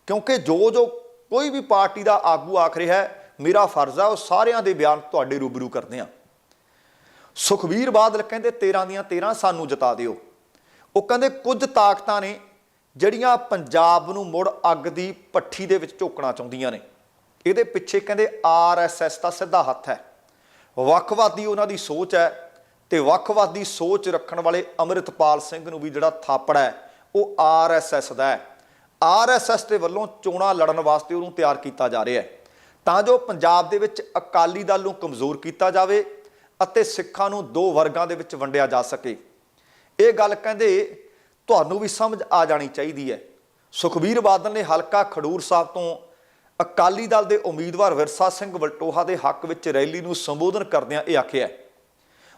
ਕਿਉਂਕਿ ਜੋ ਜੋ ਕੋਈ ਵੀ ਪਾਰਟੀ ਦਾ ਆਗੂ ਆਖ ਰਿਹਾ ਹੈ ਮੇਰਾ ਫਰਜ਼ ਹੈ ਉਹ ਸਾਰਿਆਂ ਦੇ ਬਿਆਨ ਤੁਹਾਡੇ ਰੂਬਰੂ ਕਰਦੇ ਹਾਂ ਸੁਖਬੀਰ ਬਾਦਲ ਕਹਿੰਦੇ 13 ਦੀਆਂ 13 ਸਾਨੂੰ ਜਿਤਾ ਦਿਓ। ਉਹ ਕਹਿੰਦੇ, ਕੁਝ ਤਾਕਤਾਂ ਨੇ ਜਿਹੜੀਆਂ ਪੰਜਾਬ ਨੂੰ ਮੁੜ ਅੱਗ ਦੀ ਪੱਠੀ ਦੇ ਵਿੱਚ ਝੋਕਣਾ ਚਾਹੁੰਦੀਆਂ ਨੇ। ਇਹਦੇ ਪਿੱਛੇ ਕਹਿੰਦੇ ਆਰਐਸਐਸ ਦਾ ਸਿੱਧਾ ਹੱਥ ਹੈ। ਵੱਖਵਾਦੀ ਉਹਨਾਂ ਦੀ ਸੋਚ ਹੈ ਤੇ ਵੱਖਵਾਦੀ ਸੋਚ ਰੱਖਣ ਵਾਲੇ ਅੰਮ੍ਰਿਤਪਾਲ ਸਿੰਘ ਨੂੰ ਵੀ ਜਿਹੜਾ ਥਾਪੜ ਹੈ, ਉਹ ਆਰਐਸਐਸ ਦਾ ਹੈ। ਆਰਐਸਐਸ ਦੇ ਵੱਲੋਂ ਚੋਣਾਂ ਲੜਨ ਵਾਸਤੇ ਉਹਨੂੰ ਤਿਆਰ ਕੀਤਾ ਜਾ ਰਿਹਾ ਹੈ। ਤਾਂ ਜੋ ਪੰਜਾਬ ਦੇ ਵਿੱਚ ਅਕਾਲੀ ਦਲ ਨੂੰ ਕਮਜ਼ੋਰ ਕੀਤਾ ਜਾਵੇ ਅਤੇ ਸਿੱਖਾਂ ਨੂੰ ਦੋ ਵਰਗਾਂ ਦੇ ਵਿੱਚ ਵੰਡਿਆ ਜਾ ਸਕੇ। ਇਹ ਗੱਲ ਕਹਿੰਦੇ ਤੁਹਾਨੂੰ ਵੀ ਸਮਝ ਆ ਜਾਣੀ ਚਾਹੀਦੀ ਹੈ। ਸੁਖਬੀਰ ਬਾਦਲ ਨੇ ਹਲਕਾ ਖਡੂਰ ਸਾਹਿਬ ਤੋਂ ਅਕਾਲੀ ਦਲ ਦੇ ਉਮੀਦਵਾਰ ਵਿਰਸਾ ਸਿੰਘ ਵਲਟੋਹਾ ਦੇ ਹੱਕ ਵਿੱਚ ਰੈਲੀ ਨੂੰ ਸੰਬੋਧਨ ਕਰਦਿਆਂ ਇਹ ਆਖਿਆ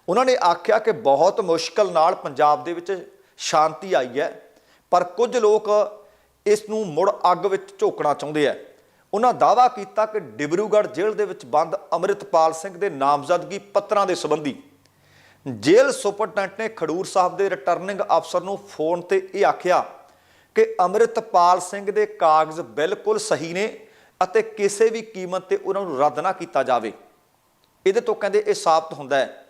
ਉਹਨਾਂ ਨੇ ਆਖਿਆ ਕਿ ਬਹੁਤ ਮੁਸ਼ਕਲ ਨਾਲ ਪੰਜਾਬ ਦੇ ਵਿੱਚ ਸ਼ਾਂਤੀ ਆਈ ਹੈ, ਪਰ ਕੁਝ ਲੋਕ ਇਸ ਨੂੰ ਮੁੜ ਅੱਗ ਵਿੱਚ ਝੋਕਣਾ ਚਾਹੁੰਦੇ ਆ ਉਹਨਾਂ ਦਾਅਵਾ ਕੀਤਾ ਕਿ ਡਿਬਰੂਗੜ੍ਹ ਜੇਲ੍ਹ ਦੇ ਵਿੱਚ ਬੰਦ ਅੰਮ੍ਰਿਤਪਾਲ ਸਿੰਘ ਦੇ ਨਾਮਜ਼ਦਗੀ ਪੱਤਰਾਂ ਦੇ ਸੰਬੰਧੀ। ਜੇਲ੍ਹ ਸੁਪਰਡੈਂਟ ਨੇ ਖਡੂਰ ਸਾਹਿਬ ਦੇ ਰਿਟਰਨਿੰਗ ਅਫਸਰ ਨੂੰ ਫੋਨ ਤੇ ਇਹ ਆਖਿਆ ਕਿ ਅੰਮ੍ਰਿਤਪਾਲ ਸਿੰਘ ਦੇ ਕਾਗਜ਼ ਬਿਲਕੁਲ ਸਹੀ ਨੇ ਅਤੇ ਕਿਸੇ ਵੀ ਕੀਮਤ ਤੇ ਉਹਨਾਂ ਨੂੰ ਰੱਦ ਨਾ ਕੀਤਾ ਜਾਵੇ। ਇਹਦੇ ਤੋਂ ਕਹਿੰਦੇ ਇਹ ਸਾਬਤ ਹੁੰਦਾ ਹੈ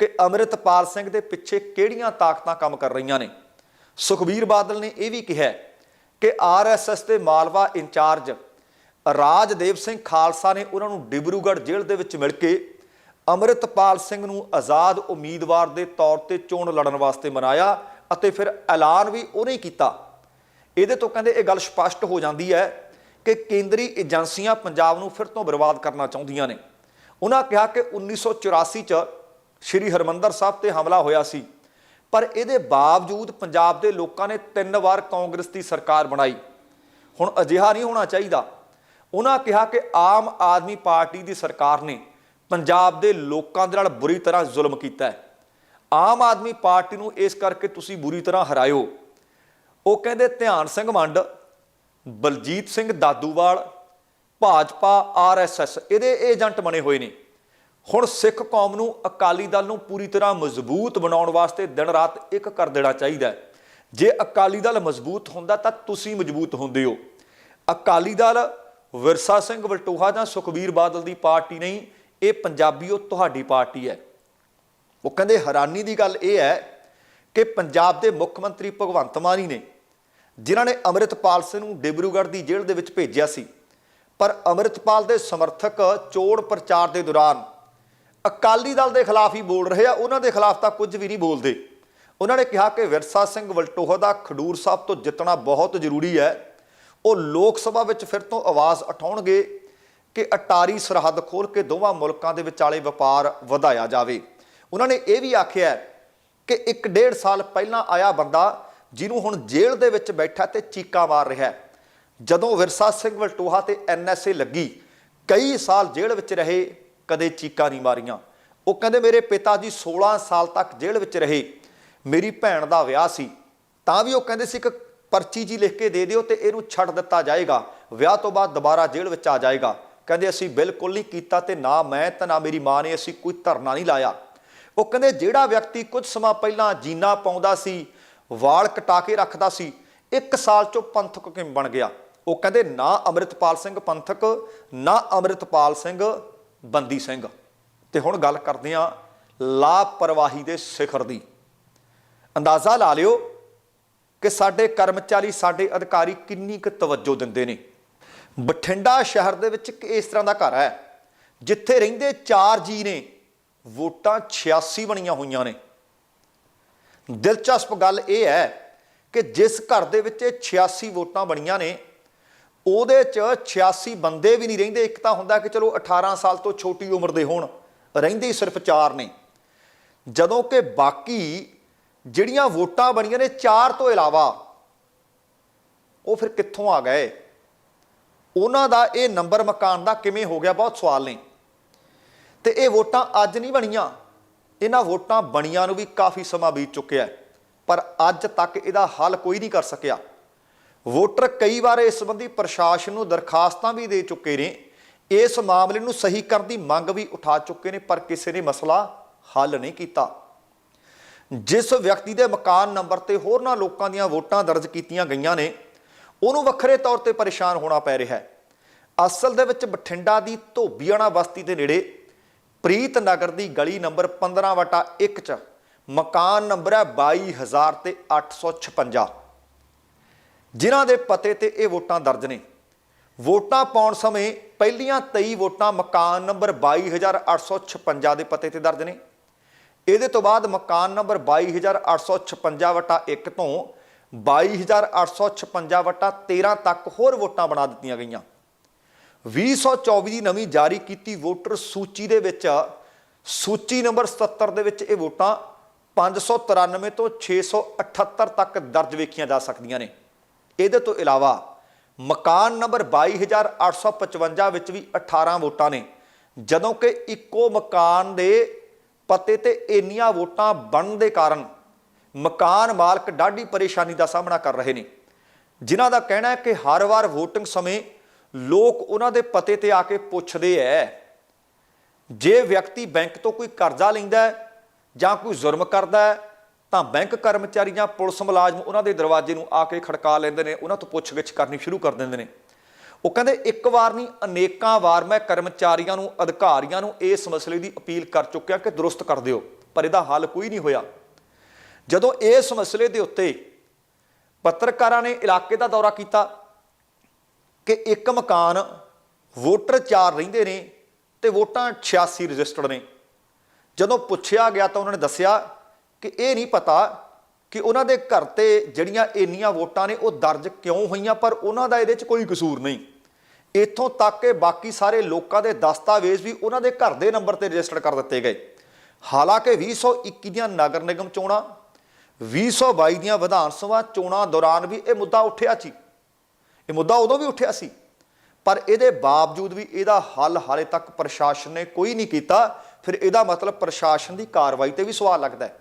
ਕਿ ਅੰਮ੍ਰਿਤਪਾਲ ਸਿੰਘ ਦੇ ਪਿੱਛੇ ਕਿਹੜੀਆਂ ਤਾਕਤਾਂ ਕੰਮ ਕਰ ਰਹੀਆਂ ਨੇ। ਸੁਖਬੀਰ ਬਾਦਲ ਨੇ ਇਹ ਵੀ ਕਿਹਾ ਕਿ ਆਰਐਸਐਸ ਦੇ ਮਾਲਵਾ ਇੰਚਾਰਜ ਰਾਜਦੇਵ ਸਿੰਘ ਖਾਲਸਾ ਨੇ ਉਹਨਾਂ ਨੂੰ ਡਿਬਰੂਗੜ੍ਹ ਜੇਲ੍ਹ ਦੇ ਵਿੱਚ ਮਿਲ ਕੇ ਅੰਮ੍ਰਿਤਪਾਲ ਸਿੰਘ ਨੂੰ ਆਜ਼ਾਦ ਉਮੀਦਵਾਰ ਦੇ ਤੌਰ ਤੇ ਚੋਣ ਲੜਨ ਵਾਸਤੇ ਮਨਾਇਆ ਅਤੇ ਫਿਰ ਐਲਾਨ ਵੀ ਉਹਨੇ ਕੀਤਾ। ਇਹਦੇ ਤੋਂ ਕਹਿੰਦੇ ਇਹ ਗੱਲ ਸਪਸ਼ਟ ਹੋ ਜਾਂਦੀ ਹੈ ਕਿ ਕੇਂਦਰੀ ਏਜੰਸੀਆਂ ਪੰਜਾਬ ਨੂੰ ਫਿਰ ਤੋਂ ਬਰਬਾਦ ਕਰਨਾ ਚਾਹੁੰਦੀਆਂ ਨੇ। ਉਹਨਾਂ ਕਿਹਾ ਕਿ 1984 ਚ ਸ਼੍ਰੀ ਹਰਮੰਦਰ ਸਾਹਿਬ ਤੇ ਹਮਲਾ ਹੋਇਆ ਸੀ, ਪਰ ਇਹਦੇ ਬਾਵਜੂਦ ਪੰਜਾਬ ਦੇ ਲੋਕਾਂ ਨੇ ਤਿੰਨ ਵਾਰ ਕਾਂਗਰਸ ਦੀ ਸਰਕਾਰ ਬਣਾਈ। ਹੁਣ ਅਜਿਹਾ ਨਹੀਂ ਹੋਣਾ ਚਾਹੀਦਾ ਉਹਨਾਂ ਕਿਹਾ ਕਿ ਆਮ ਆਦਮੀ ਪਾਰਟੀ ਦੀ ਸਰਕਾਰ ਨੇ ਪੰਜਾਬ ਦੇ ਲੋਕਾਂ ਦੇ ਨਾਲ ਬੁਰੀ ਤਰ੍ਹਾਂ ਜ਼ੁਲਮ ਕੀਤਾ ਹੈ। ਆਮ ਆਦਮੀ ਪਾਰਟੀ ਨੂੰ ਇਸ ਕਰਕੇ ਤੁਸੀਂ ਬੁਰੀ ਤਰ੍ਹਾਂ ਹਰਾਇਓ। ਉਹ ਕਹਿੰਦੇ ਧਿਆਨ ਸਿੰਘ ਮੰਡ ਬਲਜੀਤ ਸਿੰਘ ਦਾਦੂਵਾਲ, ਭਾਜਪਾ, ਆਰਐਸਐਸ, ਇਹਦੇ ਏਜੰਟ ਬਣੇ ਹੋਏ ਨੇ। ਹੁਣ ਸਿੱਖ ਕੌਮ ਨੂੰ ਅਕਾਲੀ ਦਲ ਨੂੰ ਪੂਰੀ ਤਰ੍ਹਾਂ ਮਜ਼ਬੂਤ ਬਣਾਉਣ ਵਾਸਤੇ ਦਿਨ ਰਾਤ ਇੱਕ ਕਰ ਦੇਣਾ ਚਾਹੀਦਾ ਜੇ ਅਕਾਲੀ ਦਲ ਮਜ਼ਬੂਤ ਹੁੰਦਾ ਤਾਂ ਤੁਸੀਂ ਮਜ਼ਬੂਤ ਹੁੰਦੇ ਹੋ। ਅਕਾਲੀ ਦਲ ਵਿਰਸਾ ਸਿੰਘ ਵਲਟੋਹਾ ਜਾਂ ਸੁਖਬੀਰ ਬਾਦਲ ਦੀ ਪਾਰਟੀ ਨਹੀਂ, ਇਹ ਪੰਜਾਬੀ ਉਹ ਤੁਹਾਡੀ ਪਾਰਟੀ ਹੈ। ਉਹ ਕਹਿੰਦੇ, ਹੈਰਾਨੀ ਦੀ ਗੱਲ ਇਹ ਹੈ ਕਿ ਪੰਜਾਬ ਦੇ ਮੁੱਖ ਮੰਤਰੀ ਭਗਵੰਤ ਮਾਨ ਹੀ ਨੇ, ਜਿਨ੍ਹਾਂ ਨੇ ਅੰਮ੍ਰਿਤਪਾਲ ਸਿੰਘ ਨੂੰ ਡਿਬਰੂਗੜ੍ਹ ਦੀ ਜੇਲ੍ਹ ਦੇ ਵਿੱਚ ਭੇਜਿਆ ਸੀ। ਪਰ ਅੰਮ੍ਰਿਤਪਾਲ ਦੇ ਸਮਰਥਕ ਚੋਣ ਪ੍ਰਚਾਰ ਦੇ ਦੌਰਾਨ ਅਕਾਲੀ ਦਲ ਦੇ ਖਿਲਾਫ ਹੀ ਬੋਲ ਰਹੇ ਆ, ਉਹਨਾਂ ਦੇ ਖਿਲਾਫ ਤਾਂ ਕੁਝ ਵੀ ਨਹੀਂ ਬੋਲਦੇ। ਉਹਨਾਂ ਨੇ ਕਿਹਾ ਕਿ ਵਿਰਸਾ ਸਿੰਘ ਵਲਟੋਹਾ ਦਾ ਖਡੂਰ ਸਾਹਿਬ ਤੋਂ ਜਿੱਤਣਾ ਬਹੁਤ ਜ਼ਰੂਰੀ ਹੈ। ਉਹ ਲੋਕ ਸਭਾ ਵਿੱਚ ਫਿਰ ਤੋਂ ਆਵਾਜ਼ ਉਠਾਉਣਗੇ ਕਿ ਅਟਾਰੀ ਸਰਹੱਦ ਖੋਲ ਕੇ ਦੋਵਾਂ ਮੁਲਕਾਂ ਦੇ ਵਿਚਾਲੇ ਵਪਾਰ ਵਧਾਇਆ ਜਾਵੇ। ਉਹਨਾਂ ਨੇ ਇਹ ਵੀ ਆਖਿਆ ਕਿ ਇੱਕ ਡੇਢ ਸਾਲ ਪਹਿਲਾਂ ਆਇਆ ਬੰਦਾ ਜਿਹਨੂੰ ਹੁਣ ਜੇਲ੍ਹ ਦੇ ਵਿੱਚ ਬੈਠਾ ਤੇ ਚੀਕਾ ਮਾਰ ਰਿਹਾ ਜਦੋਂ ਵਿਰਸਾ ਸਿੰਘ ਵਲਟੋਹਾ ਤੇ ਐਨਐਸਏ ਲੱਗੀ, ਕਈ ਸਾਲ ਜੇਲ੍ਹ ਵਿੱਚ ਰਹੇ, ਕਦੇ ਚੀਕਾਂ ਨਹੀਂ ਮਾਰੀਆਂ। ਉਹ ਕਹਿੰਦੇ, ਮੇਰੇ ਪਿਤਾ ਜੀ 16 ਸਾਲ ਤੱਕ ਜੇਲ੍ਹ ਵਿੱਚ ਰਹੇ। ਮੇਰੀ ਭੈਣ ਦਾ ਵਿਆਹ ਸੀ। ਤਾਂ ਵੀ ਉਹ ਕਹਿੰਦੇ ਸੀ ਕਿ ਪਰਚੀ ਜੀ ਲਿਖ ਕੇ ਦੇ ਦਿਓ ਤੇ ਇਹਨੂੰ ਛੱਡ ਦਿੱਤਾ ਜਾਏਗਾ। ਵਿਆਹ ਤੋਂ ਬਾਅਦ ਦੁਬਾਰਾ ਜੇਲ੍ਹ ਵਿੱਚ ਆ ਜਾਏਗਾ। ਕਹਿੰਦੇ ਅਸੀਂ ਬਿਲਕੁਲ ਨਹੀਂ ਕੀਤਾ ਤੇ ਨਾ ਮੈਂ ਤੇ ਨਾ ਮੇਰੀ ਮਾਂ ਨੇ ਅਸੀਂ ਕੋਈ ਧਰਨਾ ਨਹੀਂ ਲਾਇਆ। ਉਹ ਕਹਿੰਦੇ ਜਿਹੜਾ ਵਿਅਕਤੀ ਕੁਝ ਸਮਾਂ ਪਹਿਲਾਂ ਜੀਨਾ ਪਾਉਂਦਾ ਸੀ, ਵਾਲ ਕਟਾ ਕੇ ਰੱਖਦਾ ਸੀ, ਇੱਕ ਸਾਲ ਚੋਂ ਪੰਥਕ ਕਿਵੇਂ ਬਣ ਗਿਆ? ਉਹ ਕਹਿੰਦੇ ਨਾ ਅੰਮ੍ਰਿਤਪਾਲ ਸਿੰਘ ਪੰਥਕ, ਨਾ ਅੰਮ੍ਰਿਤਪਾਲ ਸਿੰਘ ਬੰਦੀ ਸਿੰਘ। ਤੇ ਹੁਣ ਗੱਲ ਕਰਦੇ ਆ ਲਾਪਰਵਾਹੀ ਦੇ ਸਿਖਰ ਦੀ। ਅੰਦਾਜ਼ਾ ਲਾ ਲਿਓ ਕਿ ਸਾਡੇ ਕਰਮਚਾਰੀ, ਸਾਡੇ ਅਧਿਕਾਰੀ ਕਿੰਨੀ ਕੁ ਤਵੱਜੋ ਦਿੰਦੇ ਨੇ। ਬਠਿੰਡਾ ਸ਼ਹਿਰ ਦੇ ਵਿੱਚ ਇੱਕ ਇਸ ਤਰ੍ਹਾਂ ਦਾ ਘਰ ਹੈ, ਜਿੱਥੇ ਰਹਿੰਦੇ 4 ਜੀ ਨੇ, ਵੋਟਾਂ 86 ਬਣੀਆਂ ਹੋਈਆਂ ਨੇ। ਦਿਲਚਸਪ ਗੱਲ ਇਹ ਹੈ ਕਿ ਜਿਸ ਘਰ ਦੇ ਵਿੱਚ ਇਹ 86 ਵੋਟਾਂ ਬਣੀਆਂ ਨੇ, ਉਹਦੇ ਚ 86 ਬੰਦੇ ਵੀ ਨਹੀਂ ਰਹਿੰਦੇ। ਇੱਕ ਤਾਂ ਹੁੰਦਾ ਕਿ ਚਲੋ 18 ਸਾਲ ਤੋਂ ਛੋਟੀ ਉਮਰ ਦੇ ਹੋਣ, ਰਹਿੰਦੇ ਹੀ ਸਿਰਫ 4 ਨੇ। ਜਦੋਂ ਕਿ ਬਾਕੀ ਜਿਹੜੀਆਂ ਵੋਟਾਂ ਬਣੀਆਂ ਨੇ ਚਾਰ ਤੋਂ ਇਲਾਵਾ, ਉਹ ਫਿਰ ਕਿੱਥੋਂ ਆ ਗਏ? ਉਹਨਾਂ ਦਾ ਇਹ ਨੰਬਰ ਮਕਾਨ ਦਾ ਕਿਵੇਂ ਹੋ ਗਿਆ? ਬਹੁਤ ਸਵਾਲ ਨੇ। ਤੇ ਇਹ ਵੋਟਾਂ ਅੱਜ ਨਹੀਂ ਬਣੀਆਂ। ਇਹਨਾਂ ਵੋਟਾਂ ਬਣੀਆਂ ਨੂੰ ਵੀ ਕਾਫੀ ਸਮਾਂ ਬੀਤ ਚੁੱਕਿਆ ਹੈ। ਪਰ ਅੱਜ ਤੱਕ ਇਹਦਾ ਹੱਲ ਕੋਈ ਨਹੀਂ ਕਰ ਸਕਿਆ। ਵੋਟਰ ਕਈ ਵਾਰ ਇਸ ਸੰਬੰਧੀ ਪ੍ਰਸ਼ਾਸਨ ਨੂੰ ਦਰਖਾਸਤਾਂ ਵੀ ਦੇ ਚੁੱਕੇ ਨੇ। ਇਸ ਮਾਮਲੇ ਨੂੰ ਸਹੀ ਕਰਨ ਦੀ ਮੰਗ ਵੀ ਉਠਾ ਚੁੱਕੇ ਨੇ, ਪਰ ਕਿਸੇ ਨੇ ਮਸਲਾ ਹੱਲ ਨਹੀਂ ਕੀਤਾ। ਜਿਸ ਵਿਅਕਤੀ ਦੇ ਮਕਾਨ ਨੰਬਰ ਤੇ ਹੋਰਨਾਂ ਲੋਕਾਂ ਦੀਆਂ ਵੋਟਾਂ ਦਰਜ ਕੀਤੀਆਂ ਗਈਆਂ ਨੇ, ਉਹਨੂੰ ਵੱਖਰੇ ਤੌਰ ਤੇ ਪਰੇਸ਼ਾਨ ਹੋਣਾ ਪੈ ਰਿਹਾ ਹੈ। ਅਸਲ ਦੇ ਵਿੱਚ ਬਠਿੰਡਾ ਦੀ ਧੋਬੀਆਣਾ ਬਸਤੀ ਦੇ ਨੇੜੇ ਪ੍ਰੀਤ ਨਗਰ ਦੀ ਗਲੀ ਨੰਬਰ 15 ਵਟਾ 1 ਚ ਮਕਾਨ ਨੰਬਰ ਹੈ 22000 ਤੇ 856 ਜਿਨ੍ਹਾਂ ਦੇ ਪਤੇ ਤੇ ਇਹ ਵੋਟਾਂ ਦਰਜ ਨੇ। ਵੋਟਾਂ ਪਾਉਣ ਸਮੇਂ ਪਹਿਲੀਆਂ 23 ਵੋਟਾਂ ਮਕਾਨ ਨੰਬਰ 22856 ਦੇ ਪਤੇ ਤੇ ਦਰਜ ਨੇ। ਇਹਦੇ ਤੋਂ ਬਾਅਦ ਮਕਾਨ ਨੰਬਰ 22856 ਵਟਾ 1 ਤੋਂ 22856 ਵਟਾ 13 ਤੱਕ ਹੋਰ ਵੋਟਾਂ ਬਣਾ ਦਿੱਤੀਆਂ ਗਈਆਂ। 2024 ਦੀ ਨਵੀਂ ਜਾਰੀ ਕੀਤੀ ਵੋਟਰ ਸੂਚੀ ਦੇ ਵਿੱਚ, ਸੂਚੀ ਨੰਬਰ 77 ਦੇ ਵਿੱਚ ਇਹ ਵੋਟਾਂ 593 ਤੋਂ 678 ਤੱਕ ਦਰਜ ਵੇਖੀਆਂ ਜਾ ਸਕਦੀਆਂ ਨੇ। ਇਹਦੇ ਤੋਂ ਇਲਾਵਾ ਮਕਾਨ ਨੰਬਰ 22855 ਵਿੱਚ ਵੀ 18 ਵੋਟਾਂ ਨੇ, ਜਦੋਂ ਕਿ ਇੱਕੋ ਮਕਾਨ ਦੇ ਪਤੇ ਤੇ ਇੰਨੀਆਂ ਵੋਟਾਂ ਬਣਨ ਦੇ ਕਾਰਨ ਮਕਾਨ ਮਾਲਕ ਡਾਢੀ ਪਰੇਸ਼ਾਨੀ ਦਾ ਸਾਹਮਣਾ ਕਰ ਰਹੇ ਨੇ। ਜਿਨ੍ਹਾਂ ਦਾ ਕਹਿਣਾ ਹੈ ਕਿ ਹਰ ਵਾਰ VOTING ਸਮੇਂ ਲੋਕ ਉਹਨਾਂ ਦੇ ਪਤੇ ਤੇ ਆ ਕੇ ਪੁੱਛਦੇ ਐ, ਜੇ ਵਿਅਕਤੀ ਬੈਂਕ ਤੋਂ ਕੋਈ ਕਰਜ਼ਾ ਲੈਂਦਾ ਹੈ ਜਾਂ ਕੋਈ ਜ਼ੁਰਮ ਕਰਦਾ ਹੈ, ਤਾਂ ਬੈਂਕ ਕਰਮਚਾਰੀ ਜਾਂ ਪੁਲਿਸ ਮੁਲਾਜ਼ਮ ਉਹਨਾਂ ਦੇ ਦਰਵਾਜ਼ੇ ਨੂੰ ਆ ਕੇ ਖੜਕਾ ਲੈਂਦੇ ਨੇ, ਉਹਨਾਂ ਤੋਂ ਪੁੱਛਗਿੱਛ ਕਰਨੀ ਸ਼ੁਰੂ ਕਰ ਦਿੰਦੇ ਨੇ। ਉਹ ਕਹਿੰਦੇ ਇੱਕ ਵਾਰ ਨਹੀਂ, ਅਨੇਕਾਂ ਵਾਰ ਮੈਂ ਕਰਮਚਾਰੀਆਂ ਨੂੰ, ਅਧਿਕਾਰੀਆਂ ਨੂੰ ਇਸ ਮਸਲੇ ਦੀ ਅਪੀਲ ਕਰ ਚੁੱਕਿਆ ਕਿ ਦਰੁਸਤ ਕਰ ਦਿਓ, ਪਰ ਇਹਦਾ ਹੱਲ ਕੋਈ ਨਹੀਂ ਹੋਇਆ। ਜਦੋਂ ਇਸ ਮਸਲੇ ਦੇ ਉੱਤੇ ਪੱਤਰਕਾਰਾਂ ਨੇ ਇਲਾਕੇ ਦਾ ਦੌਰਾ ਕੀਤਾ ਕਿ ਇੱਕ ਮਕਾਨ ਵੋਟਰ ਚਾਰ ਰਹਿੰਦੇ ਨੇ ਤੇ ਵੋਟਾਂ 86 ਰਜਿਸਟਰਡ ਨੇ। ਜਦੋਂ ਪੁੱਛਿਆ ਗਿਆ ਤਾਂ ਉਹਨਾਂ ਨੇ ਦੱਸਿਆ ਕਿ ਇਹ ਨਹੀਂ ਪਤਾ ਕਿ ਉਹਨਾਂ ਦੇ ਘਰ ਤੇ ਜਿਹੜੀਆਂ ਇੰਨੀਆਂ ਵੋਟਾਂ ਨੇ, ਉਹ ਦਰਜ ਕਿਉਂ ਹੋਈਆਂ? ਪਰ ਉਹਨਾਂ ਦਾ ਇਹਦੇ 'ਚ ਕੋਈ ਕਸੂਰ ਨਹੀਂ। ਇੱਥੋਂ ਤੱਕ ਕਿ ਬਾਕੀ ਸਾਰੇ ਲੋਕਾਂ ਦੇ ਦਸਤਾਵੇਜ਼ ਵੀ ਉਹਨਾਂ ਦੇ ਘਰ ਦੇ ਨੰਬਰ ਤੇ ਰਜਿਸਟਰ ਕਰ ਦਿੱਤੇ ਗਏ। ਹਾਲਾਂਕਿ 2021 ਦੀਆਂ ਨਗਰ ਨਿਗਮ ਚੋਣਾਂ 2022 ਦੀਆਂ ਵਿਧਾਨ ਸਭਾ ਚੋਣਾਂ ਦੌਰਾਨ ਵੀ ਇਹ ਮੁੱਦਾ ਉੱਠਿਆ ਸੀ। ਇਹ ਮੁੱਦਾ ਉਦੋਂ ਵੀ ਉੱਠਿਆ ਸੀ। ਪਰ ਇਹਦੇ ਬਾਵਜੂਦ ਵੀ ਇਹਦਾ ਹੱਲ ਹਾਲੇ ਤੱਕ ਪ੍ਰਸ਼ਾਸਨ ਨੇ ਕੋਈ ਨਹੀਂ ਕੀਤਾ, ਫਿਰ ਇਹਦਾ ਮਤਲਬ ਪ੍ਰਸ਼ਾਸਨ ਦੀ ਕਾਰਵਾਈ ਤੇ ਵੀ ਸਵਾਲ ਲੱਗਦਾ ਹੈ।